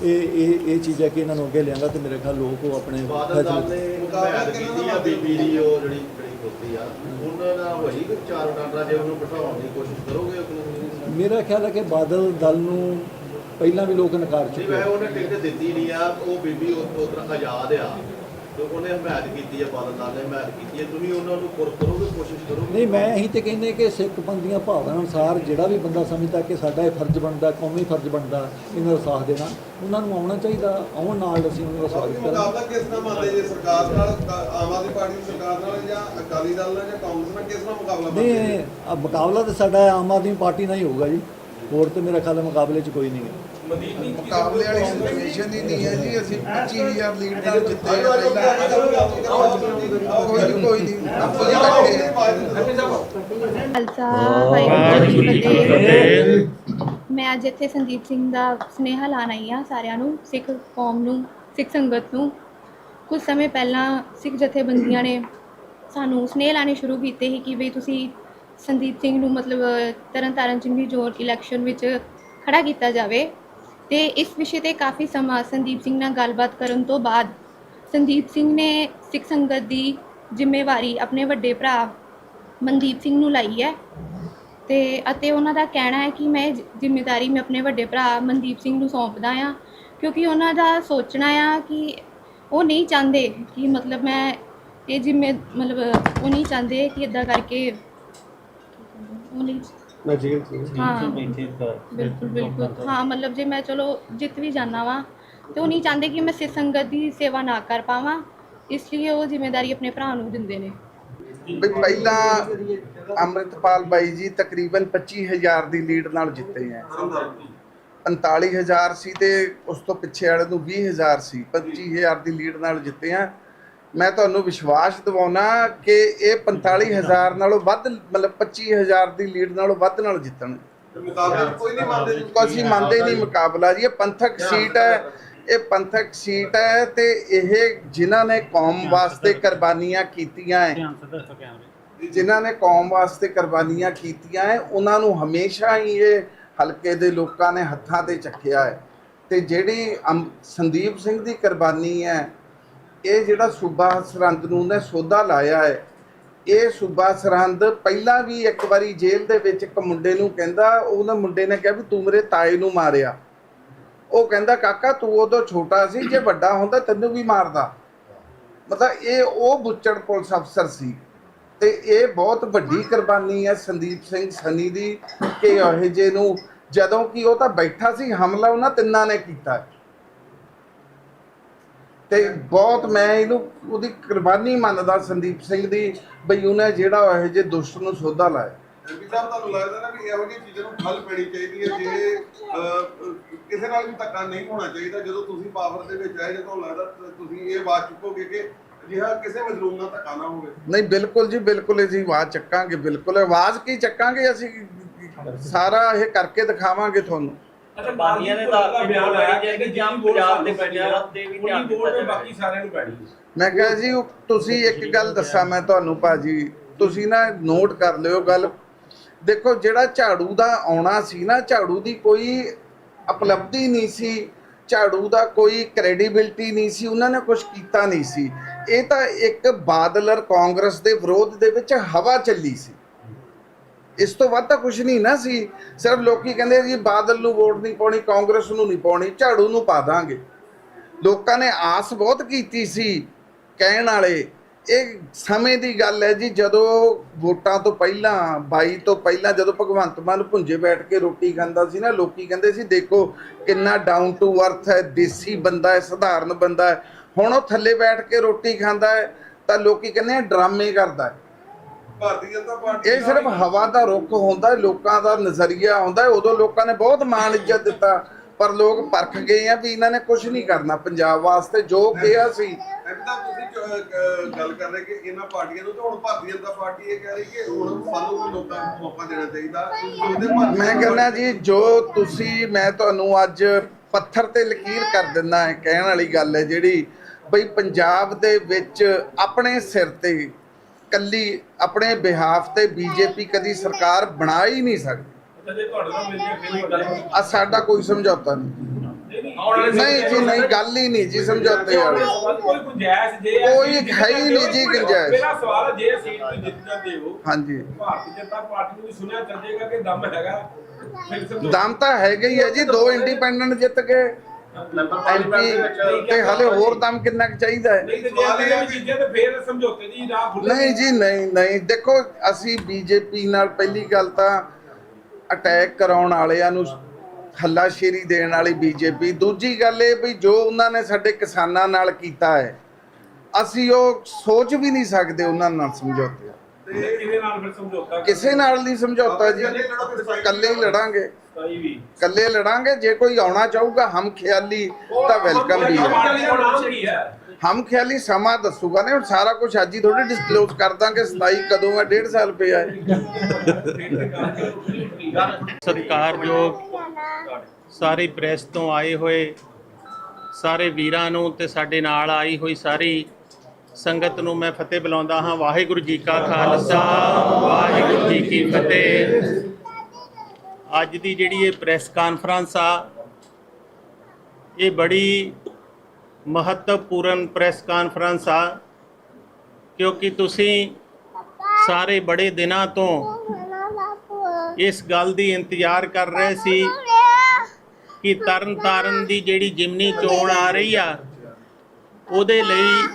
ਇਹ ਇਹ ਇਹ ਚੀਜ਼ਾਂ ਕਿ ਇਹਨਾਂ ਨੂੰ ਅੱਗੇ ਲਿਆਂਗਾ ਤੇ ਮੇਰੇ ਖਿਆਲ ਲੋਕ ਉਹ ਆਪਣੇ ਬਾਦਲ ਨੇ ਹਮਾਇਤ ਕੀਤੀ ਆ ਬੀਬੀ ਦੀ ਉਹ ਜਿਹੜੀ ਖੋਤੀ ਆ। ਉਹਨਾਂ ਨਾਲ ਹੋਈ ਕਿ ਚਾਰ ਡਾਂਡਾ ਜੇ ਉਹਨੂੰ ਬਿਠਾਉਣ ਦੀ ਕੋਸ਼ਿਸ਼ ਕਰੋਗੇ ਉਹ ਕਾਨੂੰਨ ਮੇਰਾ ਖਿਆਲ ਹੈ ਕਿ ਬਾਦਲ ਦਲ ਨੂੰ ਪਹਿਲਾਂ ਵੀ ਲੋਕ ਨਕਾਰ ਨਹੀਂ ਚੁੱਕੇ ਵੈਸੇ ਉਹਨੇ ਟਿਕਟ ਦਿੱਤੀ ਨਹੀਂ ਆ ਉਹ ਬੀਬੀ ਤਰ੍ਹਾਂ ਆਜ਼ਾਦ ਆ। ਉਹਨੇ ਹਮਾਇਤ ਕੀਤੀ ਨੇ ਹਮਾਇਤ ਕੀਤੀ ਹੈ। ਤੁਸੀਂ ਉਹਨਾਂ ਨੂੰ ਪੁਰ ਕਰੋਗੇ ਕੋਸ਼ਿਸ਼ ਕਰੋਗੇ ਨਹੀਂ ਮੈਂ ਇਹੀ ਤੇ ਕਹਿੰਦੇ ਕਿ ਸਿੱਖ ਪੰਥ ਦੀਆਂ ਭਾਵਨਾ ਅਨੁਸਾਰ ਜਿਹੜਾ ਵੀ ਬੰਦਾ ਸਮਝਦਾ ਕਿ ਸਾਡਾ ਇਹ ਫਰਜ਼ ਬਣਦਾ ਕੌਮੀ ਫਰਜ਼ ਬਣਦਾ ਇਹਨਾਂ ਦਾ ਸਾਥ ਦੇਣਾ ਉਹਨਾਂ ਨੂੰ ਆਉਣਾ ਚਾਹੀਦਾ ਆਉਣ ਨਾਲ ਅਸੀਂ ਉਹਨਾਂ ਦਾ ਸਵਾਗਤ ਕਰਾਂਗੇ ਮੁਕਾਬਲਾ ਕਿਸ ਨਾਲ ਮੰਨਦੇ ਜੇ ਸਰਕਾਰ ਨਾਲ ਆਮ ਆਦਮੀ ਪਾਰਟੀ ਦੀ ਸਰਕਾਰ ਨਾਲ ਜਾਂ ਅਕਾਲੀ ਦਲ ਨਾਲ ਜਾਂ ਕਾਂਗਰਸ ਨਾਲ ਕਿਸ ਨਾਲ ਮੁਕਾਬਲਾ ਨਹੀਂ ਮੁਕਾਬਲਾ ਤਾਂ ਸਾਡਾ ਆਮ ਆਦਮੀ ਪਾਰਟੀ ਨਾਲ ਹੀ ਹੋਊਗਾ ਜੀ। ਹੋਰ ਤੇ ਮੇਰਾ ਖਿਆਲ ਮੁਕਾਬਲੇ 'ਚ ਕੋਈ ਨਹੀਂ ਹੈ। ਮੁਕਾਬਲੇ ਵਾਲੀ ਸਿਚੁਏਸ਼ਨ ਹੀ ਨਹੀਂ ਹੈ ਜੀ ਅਸੀਂ 25000 ਲੀਡ ਨਾਲ ਜਿੱਤੇ ਆਜੋ, ਪਹਿਲਾਂ ਕੋਈ ਨਹੀਂ ਕੋਈ ਨਹੀਂ ਆਪਾਂ ਇਕੱਠੇ ਹਾਂ। ਖਾਲਸਾ ਵਾਹਿਗੁਰੂ ਜੀ ਕੀ ਫਤਿਹ ਮੈਂ ਅੱਜ ਇੱਥੇ ਸੰਦੀਪ ਸਿੰਘ ਦਾ ਸੁਨੇਹਾ ਲਾਣ ਆਈ ਹਾਂ ਸਾਰਿਆਂ ਨੂੰ ਸਿੱਖ ਕੌਮ ਨੂੰ ਸਿੱਖ ਸੰਗਤ ਨੂੰ ਕੁਝ ਸਮੇਂ ਪਹਿਲਾਂ ਸਿੱਖ ਜਥੇਬੰਦੀਆਂ ਨੇ ਸਾਨੂੰ ਸੁਨੇਹ ਲਾਣੇ ਸ਼ੁਰੂ ਕੀਤੇ ਸੀ ਕਿ ਵੀ ਤੁਸੀਂ ਸੰਦੀਪ ਸਿੰਘ ਨੂੰ ਮਤਲਬ ਤਰਨਤਾਰਨ ਚਿੰਬੀ ਜੋਰ ਇਲੈਕਸ਼ਨ ਵਿੱਚ ਖੜਾ ਕੀਤਾ ਜਾਵੇ ਤੇ ਇਸ ਵਿਸ਼ੇ ਤੇ ਕਾਫੀ ਸਮਾਂ ਸੰਦੀਪ ਸਿੰਘ ਨਾਲ ਗੱਲਬਾਤ ਕਰਨ ਤੋਂ ਬਾਅਦ ਸੰਦੀਪ ਸਿੰਘ ਨੇ ਸਿੱਖ ਸੰਗਤ ਦੀ ਜ਼ਿੰਮੇਵਾਰੀ ਆਪਣੇ ਵੱਡੇ ਭਰਾ ਮਨਦੀਪ ਸਿੰਘ ਨੂੰ ਲਾਈ ਹੈ ਤੇ ਅਤੇ ਉਹਨਾਂ ਦਾ ਕਹਿਣਾ ਹੈ ਕਿ ਮੈਂ ਜ਼ਿੰਮੇਵਾਰੀ ਮੈਂ ਆਪਣੇ ਵੱਡੇ ਭਰਾ ਮਨਦੀਪ ਸਿੰਘ ਨੂੰ ਸੌਂਪਦਾ ਆ ਕਿਉਂਕਿ ਉਹਨਾਂ ਦਾ ਸੋਚਣਾ ਆ ਕਿ ਉਹ ਨਹੀਂ ਚਾਹੁੰਦੇ ਕਿ ਮਤਲਬ ਮੈਂ ਇਹ ਜਿੰਮੇ, ਮਤਲਬ ਉਹ ਨਹੀਂ ਚਾਹੁੰਦੇ ਕਿ ਇਦਾਂ ਕਰਕੇ ਉਹ ਨਹੀਂ ਹਾਂ। ਬਿਲਕੁਲ ਬਿਲਕੁਲ ਹਾਂ ਮਤਲਬ ਜੇ ਮੈਂ ਚਲੋ ਜਿੱਤ ਵੀ ਜਾਣਾ ਵਾਂ ਤੇ ਉਹ ਨਹੀਂ ਚਾਹੁੰਦੇ ਕਿ ਮੈਂ ਸਿੱਖ ਸੰਗਤ ਦੀ ਸੇਵਾ ਨਾ ਕਰ ਪਾਵਾਂ ਇਸ ਲਈ ਉਹ ਜ਼ਿੰਮੇਵਾਰੀ ਆਪਣੇ ਭਰਾ ਨੂੰ ਦਿੰਦੇ ਨੇ। ਵੀ ਪਹਿਲਾਂ ਅੰਮ੍ਰਿਤਪਾਲ ਬਾਈ ਜੀ ਤਕਰੀਬਨ 25000 ਦੀ ਲੀਡ ਨਾਲ ਜਿੱਤੇ ਹੈ 45000 ਸੀ ਤੇ ਉਸ ਤੋਂ ਪਿੱਛੇ ਵਾਲੇ ਨੂੰ 20000 ਸੀ। 25000 ਦੀ ਲੀਡ ਨਾਲ ਜਿੱਤੇ ਆ। ਮੈਂ ਤੁਹਾਨੂੰ ਵਿਸ਼ਵਾਸ ਦਿਵਾਉਣਾ ਕਿ ਇਹ 45000 ਨਾਲੋਂ ਵੱਧ ਮਤਲਬ 25000 ਦੀ ਲੀਡ ਨਾਲੋਂ ਵੱਧ ਨਾਲ ਮੁਕਾਬਲੇ 'ਚ ਕੋਈ ਨਹੀਂ ਮੰਨਦੇ ਜੀ। ਕੋ ਅਸੀਂ ਮੰਨਦੇ ਨਹੀਂ ਮੁਕਾਬਲਾ ਜੀ ਇਹ ਪੰਥਕ ਸੀਟ ਹੈ ਇਹ ਪੰਥਕ ਸੀਟ ਹੈ ਤੇ ਇਹ ਜਿਨ੍ਹਾਂ ਨੇ ਕੌਮ ਵਾਸਤੇ ਕੁਰਬਾਨੀਆਂ ਕੀਤੀਆਂ ਹੈ ਜਿਨ੍ਹਾਂ ਨੇ ਕੌਮ ਵਾਸਤੇ ਕੁਰਬਾਨੀਆਂ ਕੀਤੀਆਂ ਹੈ ਉਹਨਾਂ ਨੂੰ ਹਮੇਸ਼ਾ ਹੀ ਇਹ ਹਲਕੇ ਦੇ ਲੋਕਾਂ ਨੇ ਹੱਥਾਂ ਤੇ ਚੱਕਿਆ ਹੈ ਤੇ ਜਿਹੜੀ ਸੰਦੀਪ ਸਿੰਘ ਦੀ ਕੁਰਬਾਨੀ ਹੈ ਇਹ ਜਿਹੜਾ ਸੂਬਾ ਸਰਹੰਦ ਨੂੰ ਨੇ ਸੋਧਾ ਲਾਇਆ ਹੈ, ਇਹ ਸੂਬਾ ਸਰਹੰਦ ਪਹਿਲਾਂ ਵੀ ਇੱਕ ਵਾਰੀ ਜੇਲ੍ਹ ਦੇ ਵਿੱਚ ਇੱਕ ਮੁੰਡੇ ਨੂੰ ਕਹਿੰਦਾ, ਉਹਨਾਂ ਮੁੰਡੇ ਨੇ ਕਿਹਾ ਵੀ ਤੂੰ ਮੇਰੇ ਤਾਏ ਨੂੰ ਮਾਰਿਆ। ਉਹ ਕਹਿੰਦਾ, ਕਾਕਾ, ਤੂੰ ਉਦੋਂ ਛੋਟਾ ਸੀ, ਜੇ ਵੱਡਾ ਹੁੰਦਾ ਤੈਨੂੰ ਵੀ ਮਾਰਦਾ। ਮਤਲਬ ਇਹ ਉਹ ਬੁੱਚੜ ਪੁਲਿਸ ਅਫਸਰ ਸੀ ਤੇ ਇਹ ਬਹੁਤ ਵੱਡੀ ਕੁਰਬਾਨੀ ਹੈ ਸੰਦੀਪ ਸਿੰਘ ਸਨੀ ਦੀ ਕਿ ਇਹ ਜੇ ਨੂੰ ਜਦੋਂ ਕਿ ਉਹ ਤਾਂ ਬੈਠਾ ਸੀ, ਹਮਲਾ ਉਹਨਾਂ ਤਿੰਨਾਂ ਨੇ ਕੀਤਾ। ਤੇ ਬਹੁਤ ਮੈਂ ਇਹਨੂੰ ਉਹਦੀ ਕੁਰਬਾਨੀ ਮੰਨਦਾ ਸੰਦੀਪ ਸਿੰਘ ਦੀ ਬਈ ਉਹਨੇ ਜਿਹੜਾ ਇਹ ਜੇ ਦੁਸ਼ਟ ਨੂੰ ਸੋਧਾ ਲਾਇਆ। ਐਮਪੀ ਸਾਹਿਬ ਤੁਹਾਨੂੰ ਲੱਗਦਾ ਨਾ ਵੀ ਇਹੋ ਜਿਹੀ ਚੀਜ਼ਾਂ ਨੂੰ ਠੱਲ ਪੈਣੀ ਚਾਹੀਦੀ ਹੈ ਜੇ ਅਹ, ਕਿਸੇ ਨਾਲ ਵੀ ਧੱਕਾ ਨਹੀਂ ਹੋਣਾ ਚਾਹੀਦਾ ਜਦੋਂ ਤੁਸੀਂ ਪਾਵਰ ਦੇ ਵਿੱਚ ਆਏ ਜੇ ਤੁਹਾਨੂੰ ਲੱਗਦਾ ਤਾਂ ਤੁਸੀਂ ਇਹ ਆਵਾਜ਼ ਚੁੱਕੋਗੇ ਕਿ ਅਜਿਹਾ ਕਿਸੇ ਮਜ਼ਲੂਮ ਨਾਲ ਧੱਕਾ ਨਾ ਹੋਵੇ। ਨਹੀਂ ਬਿਲਕੁਲ ਜੀ ਬਿਲਕੁਲ ਅਸੀਂ ਆਵਾਜ਼ ਚੱਕਾਂਗੇ ਬਿਲਕੁਲ। ਆਵਾਜ਼ ਕੀ ਚੱਕਾਂਗੇ? ਅਸੀਂ ਸਾਰਾ ਇਹ ਕਰਕੇ ਦਿਖਾਵਾਂਗੇ ਤੁਹਾਨੂੰ। ਅੱਛਾ ਬਾਨੀਆਂ ਦੇ ਆਧਾਰ ਤੇ ਬਿਆਨ ਵੋਟ ਆਇਆ ਪੈਣੀ ਕਿ ਚਾਹੀਦੀ ਜਾਂ ਜਾਂ ਪੰਜਾਬ ਦੇ ਪੰਜਾਬ ਦੇ ਵੀ ਧਿਆਨ ਦਿੱਤਾ। ਬਾਕੀ ਸਾਰਿਆਂ ਨੂੰ ਪੈਣੀ ਹੈ ਮੈਂ ਕਿਹਾ ਜੀ ਉਹ ਤੁਸੀਂ ਇੱਕ ਗੱਲ ਦੱਸਾਂ ਮੈਂ ਤੁਹਾਨੂੰ ਭਾਜੀ। ਤੁਸੀਂ ਨਾ ਨੋਟ ਕਰ ਲਿਓ ਗੱਲ। ਦੇਖੋ ਜਿਹੜਾ ਝਾੜੂ ਦਾ ਆਉਣਾ ਸੀ ਨਾ ਝਾੜੂ ਦੀ ਕੋਈ ਉਪਲਬਧੀ ਨਹੀਂ ਸੀ। ਝਾੜੂ ਦਾ ਕੋਈ ਕ੍ਰੈਡੀਬਿਲਟੀ ਨਹੀਂ ਸੀ। ਉਹਨਾਂ ਨੇ ਕੁਝ ਕੀਤਾ ਨਹੀਂ ਸੀ। ਇਹ ਤਾਂ ਇੱਕ ਬਾਦਲਰ ਕਾਂਗਰਸ ਦੇ ਵਿਰੋਧ ਦੇ ਵਿੱਚ ਹਵਾ ਚੱਲੀ ਸੀ। ਇਸ ਤੋਂ ਵੱਧ ਤਾਂ ਕੁਝ ਨਹੀਂ ਨਾ ਸੀ। ਸਿਰਫ ਲੋਕੀ ਕਹਿੰਦੇ ਜੀ ਬਾਦਲ ਨੂੰ ਵੋਟ ਨਹੀਂ ਪਾਉਣੀ, ਕਾਂਗਰਸ ਨੂੰ ਨਹੀਂ ਪਾਉਣੀ, ਝਾੜੂ ਨੂੰ ਪਾ ਦਾਂਗੇ। ਲੋਕਾਂ ਨੇ ਆਸ ਬਹੁਤ ਕੀਤੀ ਸੀ ਕਹਿਣ ਵਾਲੇ। ਇਹ ਸਮੇਂ ਦੀ ਗੱਲ ਹੈ ਜੀ, ਜਦੋਂ ਵੋਟਾਂ ਤੋਂ ਪਹਿਲਾਂ 22 ਤੋਂ ਪਹਿਲਾਂ ਜਦੋਂ ਭਗਵੰਤ ਮਾਨ ਭੁੰਜੇ ਬੈਠ ਕੇ ਰੋਟੀ ਖਾਂਦਾ ਸੀ ਨਾ, ਲੋਕੀ ਕਹਿੰਦੇ ਸੀ, ਦੇਖੋ ਕਿੰਨਾ ਡਾਊਨ ਟੂ ਅਰਥ ਹੈ, ਦੇਸੀ ਬੰਦਾ ਹੈ, ਸਧਾਰਨ ਬੰਦਾ ਹੈ। ਹੁਣ ਉਹ ਥੱਲੇ ਬੈਠ ਕੇ ਰੋਟੀ ਖਾਂਦਾ ਹੈ ਤਾਂ ਲੋਕੀ ਕਹਿੰਦੇ ਆ, ਡਰਾਮੇ ਕਰਦਾ ਹੈ। ਭਾਰਤੀ ਜਨਤਾ ਪਾਰਟੀ ਇਹ ਸਿਰਫ ਹਵਾ ਦਾ ਰੁੱਖ ਹੁੰਦਾ ਹੈ ਲੋਕਾਂ ਦਾ ਨਜ਼ਰੀਆ ਹੁੰਦਾ ਹੈ ਉਦੋਂ ਲੋਕਾਂ ਨੇ ਬਹੁਤ ਮਾਣ ਇੱਜ਼ਤ ਦਿੱਤਾ ਪਰ ਲੋਕ ਪਰਖ ਗਏ ਆ ਵੀ ਇਹਨਾਂ ਨੇ ਕੁਝ ਨਹੀਂ ਕਰਨਾ ਪੰਜਾਬ ਵਾਸਤੇ ਜੋ ਕਿਹਾ ਸੀ। ਐਮਪੀ ਸਾਹਿਬ ਤੁਸੀਂ ਜੋ, ਅਹ, ਗੱਲ ਕਰ ਰਹੇ ਕਿ ਇਹਨਾਂ ਪਾਰਟੀਆਂ ਨੂੰ ਤਾਂ ਹੁਣ ਭਾਰਤੀ ਜਨਤਾ ਪਾਰਟੀ ਇਹ ਕਹਿ ਰਹੀ ਕਿ ਹੁਣ ਸਾਨੂੰ ਵੀ ਲੋਕਾਂ ਨੂੰ ਮੌਕਾ ਦੇਣਾ ਚਾਹੀਦਾ ਤੁਸੀਂ ਉਹਦੇ ਭਾਰਤੀ ਮੈਂ ਕਹਿੰਦਾ ਜੀ ਜੋ ਤੁਸੀਂ ਮੈਂ ਤੁਹਾਨੂੰ ਅੱਜ ਪੱਥਰ ਤੇ ਲਕੀਰ ਕਰ ਦਿੰਦਾ ਹੈ ਕਹਿਣ ਵਾਲੀ ਗੱਲ ਹੈ ਜਿਹੜੀ ਬਈ ਪੰਜਾਬ ਦੇ ਵਿੱਚ ਆਪਣੇ ਸਿਰ ਤੇ ਕੱਲੀ ਆਪਣੇ ਬਿਹਾਫ ਤੇ ਬੀਜੇਪੀ ਕਦੀ ਸਰਕਾਰ ਬਣਾ ਹੀ ਨਹੀਂ ਸਕਦੀ। ਆ ਸਾਡਾ ਕੋਈ ਸਮਝੌਤਾ ਨਹੀਂ। ਨਹੀਂ ਜੀ ਨਹੀਂ ਗੱਲ ਹੀ ਨਹੀਂ ਜੀ ਸਮਝੌਤੇ ਵਾਲੀ। ਕੋਈ ਗੁੰਜਾਇਸ਼ ਜੇ ਕੋਈ ਹੈ ਹੀ ਨਹੀਂ ਜੀ ਗੁੰਜਾਇਸ਼। ਮੇਰਾ ਸਵਾਲ ਹੈ, ਜੇ ਸੀਟ ਤੁਸੀਂ ਜਿੱਤ ਜਾਂਦੇ ਹੋ ਹਾਂਜੀ। ਭਾਰਤੀ ਜਨਤਾ ਪਾਰਟੀ ਨੂੰ ਵੀ ਸੁਣਿਆ ਚੱਲੇਗਾ ਕਿ ਦਮ ਹੈਗਾ? ਦਮ ਤਾਂ ਹੈਗਾ ਹੀ ਹੈ ਜੀ ਦੋ ਇੰਡੀਪੈਂਡੈਂਟ ਜਿੱਤ ਕੇ ਤੇ ਹਲੇ ਹੋਰ ਦਮ ਕਿੰਨਾ ਕੁ ਚਾਹੀਦਾ ਹੈ? ਨਹੀਂ ਤੇ ਜੇ ਅਗਲੇ ਵੀ ਜਿੱਤੇ ਤੇ ਫਿਰ ਸਮਝੌਤੇ ਦੀ ਰਾਹ ਖੁੱਲ੍ਹੇਗੀ। ਨਹੀਂ ਜੀ ਨਹੀਂ ਨਹੀਂ। ਦੇਖੋ ਅਸੀਂ ਬੀਜੇਪੀ ਨਾਲ ਪਹਿਲੀ ਗੱਲ ਤਾਂ ਅਟੈਕ ਕਰਾਉਣ ਵਾਲਿਆਂ ਨੂੰ ਹੱਲਾਸ਼ੇਰੀ ਦੇਣ ਵਾਲੀ ਬੀਜੇਪੀ। ਦੂਜੀ ਗੱਲ ਇਹ ਵੀ ਜੋ ਉਹਨਾਂ ਨੇ ਸਾਡੇ ਕਿਸਾਨਾਂ ਨਾਲ ਕੀਤਾ ਹੈ ਅਸੀਂ ਉਹ ਸੋਚ ਵੀ ਨਹੀਂ ਸਕਦੇ ਉਹਨਾਂ ਨਾਲ ਸਮਝੌਤੇ। ਤੇ ਕਿਹਦੇ ਨਾਲ ਫਿਰ ਸਮਝੌਤਾ ਕਿਸੇ ਨਾਲ ਨਹੀਂ ਸਮਝੌਤਾ ਜੀ। ਇਕੱਲੇ ਹੀ ਲੜਾਂਗੇ। ਸਹੀ ਵੀ। ਇਕੱਲੇ ਲੜਾਂਗੇ ਜੇ ਕੋਈ ਆਉਣਾ ਚਾਹੂਗਾ ਹਮ ਖਿਆਲੀ ਤਾਂ ਵੈਲਕਮ ਵੀ ਹੈ। ਹਮ ਖਿਆਲੀ ਸਮਾਂ ਦੱਸੂਗਾ ਨੇ ਹੁਣ ਸਾਰਾ ਕੁਝ ਅੱਜ ਹੀ ਥੋੜੀ ਡਿਸਕਲੋਜ਼ ਕਰ ਦਾਂਗੇ 27 ਕਦੋਂ ਹੈ 1.5 ਸਾਲ ਪਿਆ ਹੈ। ਸਤਿਕਾਰਯੋਗ ਸਾਰੀ ਪ੍ਰੈਸ ਤੋਂ ਆਏ ਹੋਏ ਸਾਰੇ ਵੀਰਾਂ ਨੂੰ ਤੇ ਸਾਡੇ ਨਾਲ ਆਈ ਹੋਈ ਸਾਰੀ ਸੰਗਤ ਨੂੰ ਮੈਂ ਫਤਿਹ ਬੁਲਾਉਂਦਾ ਹਾਂ। ਵਾਹਿਗੁਰੂ ਜੀ ਕਾ ਖਾਲਸਾ, ਵਾਹਿਗੁਰੂ ਜੀ ਕੀ ਫਤਿਹ। ਅੱਜ ਦੀ ਜਿਹੜੀ ਇਹ ਪ੍ਰੈਸ ਕਾਨਫਰੰਸ ਆ, ਇਹ ਬੜੀ ਮਹੱਤਵਪੂਰਨ ਪ੍ਰੈਸ ਕਾਨਫਰੰਸ ਆ, ਕਿਉਂਕਿ ਤੁਸੀਂ ਸਾਰੇ ਬੜੇ ਦਿਨਾਂ ਤੋਂ ਇਸ ਗੱਲ ਦੀ ਇੰਤਜ਼ਾਰ ਕਰ ਰਹੇ ਸੀ ਕਿ ਤਰਨ ਤਾਰਨ ਦੀ ਜਿਹੜੀ ਜਿਮਨੀ ਚੋਣ ਆ ਰਹੀ ਆ, ਉਹਦੇ ਲਈ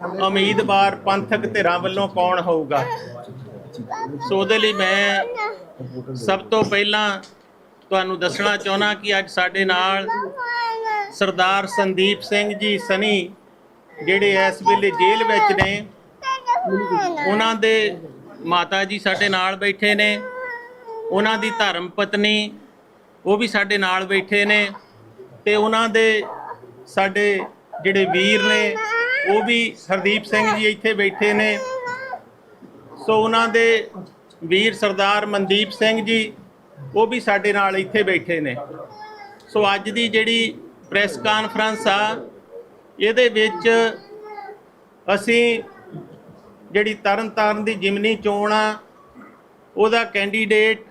ਉਮੀਦਵਾਰ ਪੰਥਕ ਧਿਰਾਂ ਵੱਲੋਂ ਕੌਣ ਹੋਊਗਾ? ਸੋ ਉਹਦੇ ਲਈ ਮੈਂ ਸਭ ਤੋਂ ਪਹਿਲਾਂ ਤੁਹਾਨੂੰ ਦੱਸਣਾ ਚਾਹੁੰਦਾ ਕਿ ਅੱਜ ਸਾਡੇ ਨਾਲ ਸਰਦਾਰ ਸੰਦੀਪ ਸਿੰਘ ਜੀ ਸਨੀ, ਜਿਹੜੇ ਇਸ ਵੇਲੇ ਜੇਲ੍ਹ ਵਿੱਚ ਨੇ, ਉਹਨਾਂ ਦੇ ਮਾਤਾ ਜੀ ਸਾਡੇ ਨਾਲ ਬੈਠੇ ਨੇ, ਉਹਨਾਂ ਦੀ ਧਰਮ ਪਤਨੀ ਉਹ ਵੀ ਸਾਡੇ ਨਾਲ ਬੈਠੇ ਨੇ ਤੇ ਉਹਨਾਂ ਦੇ ਸਾਡੇ ਜਿਹੜੇ ਵੀਰ ਨੇ ਉਹ ਵੀ ਹਰਦੀਪ ਸਿੰਘ ਜੀ ਇੱਥੇ ਬੈਠੇ ਨੇ। ਸੋ ਉਹਨਾਂ ਦੇ ਵੀਰ ਸਰਦਾਰ ਮਨਦੀਪ ਸਿੰਘ ਜੀ, ਉਹ ਵੀ ਸਾਡੇ ਨਾਲ ਇੱਥੇ ਬੈਠੇ ਨੇ। ਸੋ ਅੱਜ ਦੀ ਜਿਹੜੀ ਪ੍ਰੈਸ ਕਾਨਫਰੰਸ ਆ, ਇਹਦੇ ਵਿੱਚ ਅਸੀਂ ਜਿਹੜੀ ਤਰਨਤਾਰਨ ਦੀ ਜਿਮਨੀ ਚੋਣ ਆ, ਉਹਦਾ ਕੈਂਡੀਡੇਟ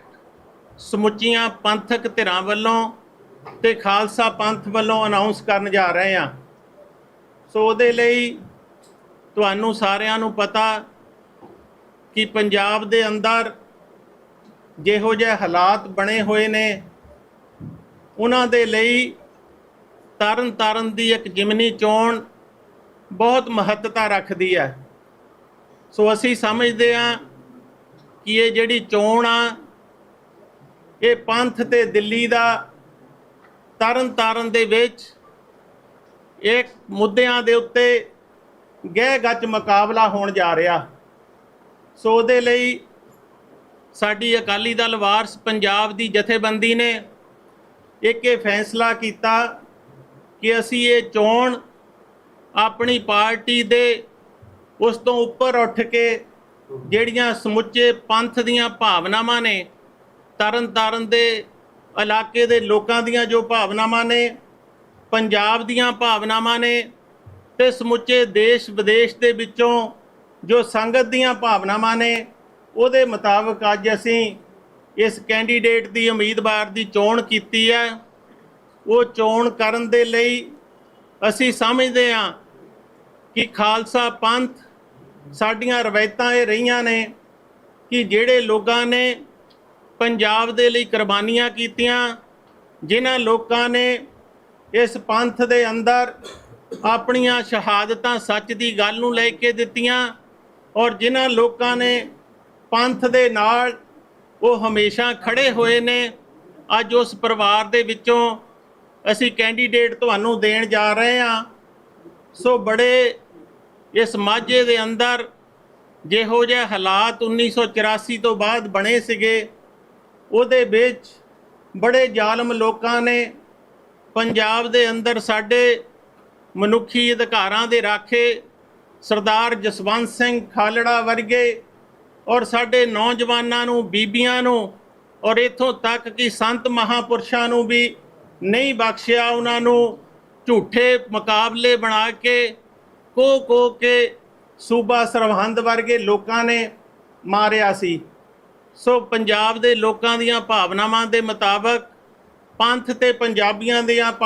ਸਮੁੱਚੀਆਂ ਪੰਥਕ ਧਿਰਾਂ ਵੱਲੋਂ ਤੇ ਖਾਲਸਾ ਪੰਥ ਵੱਲੋਂ ਅਨਾਉਂਸ ਕਰਨ ਜਾ ਰਹੇ ਆ। ਸੋ ਉਹਦੇ ਲਈ ਤੁਹਾਨੂੰ ਸਾਰਿਆਂ ਨੂੰ ਪਤਾ ਕਿ ਪੰਜਾਬ ਦੇ ਅੰਦਰ ਜਿਹੋ ਜਿਹੇ ਹਾਲਾਤ ਬਣੇ ਹੋਏ ਨੇ, ਉਹਨਾਂ ਦੇ ਲਈ ਤਰਨ ਤਾਰਨ ਦੀ ਇੱਕ ਜਿਮਨੀ ਚੋਣ ਬਹੁਤ ਮਹੱਤਤਾ ਰੱਖਦੀ ਹੈ। ਸੋ ਅਸੀਂ ਸਮਝਦੇ ਹਾਂ ਕਿ ਇਹ ਜਿਹੜੀ ਚੋਣ ਆ, ਇਹ ਪੰਥ ਤੇ ਦਿੱਲੀ ਦਾ ਤਰਨ ਤਾਰਨ ਦੇ ਵਿੱਚ ਇੱਕ ਮੁੱਦਿਆਂ ਦੇ ਉੱਤੇ ਗਹਿ ਗੱਚ ਮੁਕਾਬਲਾ ਹੋਣ ਜਾ ਰਿਹਾ। ਸੋ ਉਹਦੇ ਲਈ ਸਾਡੀ ਅਕਾਲੀ ਦਲ ਵਾਰਸ ਪੰਜਾਬ ਦੀ ਜਥੇਬੰਦੀ ਨੇ ਇੱਕ ਇਹ ਫੈਸਲਾ ਕੀਤਾ ਕਿ ਅਸੀਂ ਇਹ ਚੋਣ ਆਪਣੀ ਪਾਰਟੀ ਦੇ ਉਸ ਤੋਂ ਉੱਪਰ ਉੱਠ ਕੇ ਜਿਹੜੀਆਂ ਸਮੁੱਚੇ ਪੰਥ ਦੀਆਂ ਭਾਵਨਾਵਾਂ ਨੇ ਤਰਨ ਤਾਰਨ ਦੇ ਇਲਾਕੇ ਦੇ ਲੋਕਾਂ ਦੀਆਂ ਜੋ ਭਾਵਨਾਵਾਂ ਨੇ ਪੰਜਾਬ ਦੀਆਂ ਭਾਵਨਾਵਾਂ ਨੇ ਤੇ ਸਮੁੱਚੇ ਦੇਸ਼ ਵਿਦੇਸ਼ ਦੇ ਵਿੱਚੋਂ ਜੋ ਸੰਗਤ ਦੀਆਂ ਭਾਵਨਾਵਾਂ ਨੇ, ਉਹਦੇ ਮੁਤਾਬਕ ਅੱਜ ਅਸੀਂ ਇਸ ਕੈਂਡੀਡੇਟ ਦੀ ਉਮੀਦਵਾਰ ਦੀ ਚੋਣ ਕੀਤੀ ਹੈ। ਉਹ ਚੋਣ ਕਰਨ ਦੇ ਲਈ ਅਸੀਂ ਸਮਝਦੇ ਹਾਂ ਕਿ ਖਾਲਸਾ ਪੰਥ ਸਾਡੀਆਂ ਰਵਾਇਤਾਂ ਇਹ ਰਹੀਆਂ ਨੇ ਕਿ ਜਿਹੜੇ ਲੋਕਾਂ ਨੇ ਪੰਜਾਬ ਦੇ ਲਈ ਕੁਰਬਾਨੀਆਂ ਕੀਤੀਆਂ, ਜਿਨ੍ਹਾਂ ਲੋਕਾਂ ਨੇ ਇਸ ਪੰਥ ਦੇ ਅੰਦਰ ਆਪਣੀਆਂ ਸ਼ਹਾਦਤਾਂ ਸੱਚ ਦੀ ਗੱਲ ਨੂੰ ਲੈ ਕੇ ਦਿੱਤੀਆਂ ਔਰ ਜਿਨ੍ਹਾਂ ਲੋਕਾਂ ਨੇ ਪੰਥ ਦੇ ਨਾਲ ਉਹ ਹਮੇਸ਼ਾ ਖੜੇ ਹੋਏ ਨੇ, ਅੱਜ ਉਸ ਪਰਿਵਾਰ ਦੇ ਵਿੱਚੋਂ ਅਸੀਂ ਕੈਂਡੀਡੇਟ ਤੁਹਾਨੂੰ ਦੇਣ ਜਾ ਰਹੇ ਹਾਂ। ਸੋ ਬੜੇ ਇਸ ਮਾਝੇ ਦੇ ਅੰਦਰ ਜਿਹੋ ਜਿਹੇ ਹਾਲਾਤ 1984 ਤੋਂ ਬਾਅਦ ਬਣੇ ਸੀਗੇ, ਉਹਦੇ ਵਿੱਚ ਬੜੇ ਜ਼ਾਲਮ ਲੋਕਾਂ ਨੇ ਪੰਜਾਬ ਦੇ ਅੰਦਰ ਸਾਡੇ ਮਨੁੱਖੀ ਅਧਿਕਾਰਾਂ ਦੇ ਰਾਖੇ ਸਰਦਾਰ ਜਸਵੰਤ ਸਿੰਘ ਖਾਲੜਾ ਵਰਗੇ ਔਰ ਸਾਡੇ ਨੌਜਵਾਨਾਂ ਨੂੰ, ਬੀਬੀਆਂ ਨੂੰ ਔਰ ਇਥੋਂ ਤੱਕ ਕਿ ਸੰਤ ਮਹਾਪੁਰਸ਼ਾਂ ਨੂੰ ਵੀ ਨਹੀਂ ਬਖਸ਼ਿਆ ਉਹਨਾਂ ਨੂੰ ਝੂਠੇ ਮੁਕਾਬਲੇ ਬਣਾ ਕੇ, ਕੋ ਕੋ ਕੇ ਸੂਬਾ ਸਰਹੰਦ ਵਰਗੇ ਲੋਕਾਂ ਨੇ ਮਾਰਿਆ ਸੀ। ਸੋ ਪੰਜਾਬ ਦੇ ਲੋਕਾਂ ਦੀਆਂ ਭਾਵਨਾਵਾਂ ਦੇ ਮੁਤਾਬਕ ਪੰਥ ਤੇ ਪੰਜਾਬੀਆਂ ਦੀਆਂ ਭਾਵ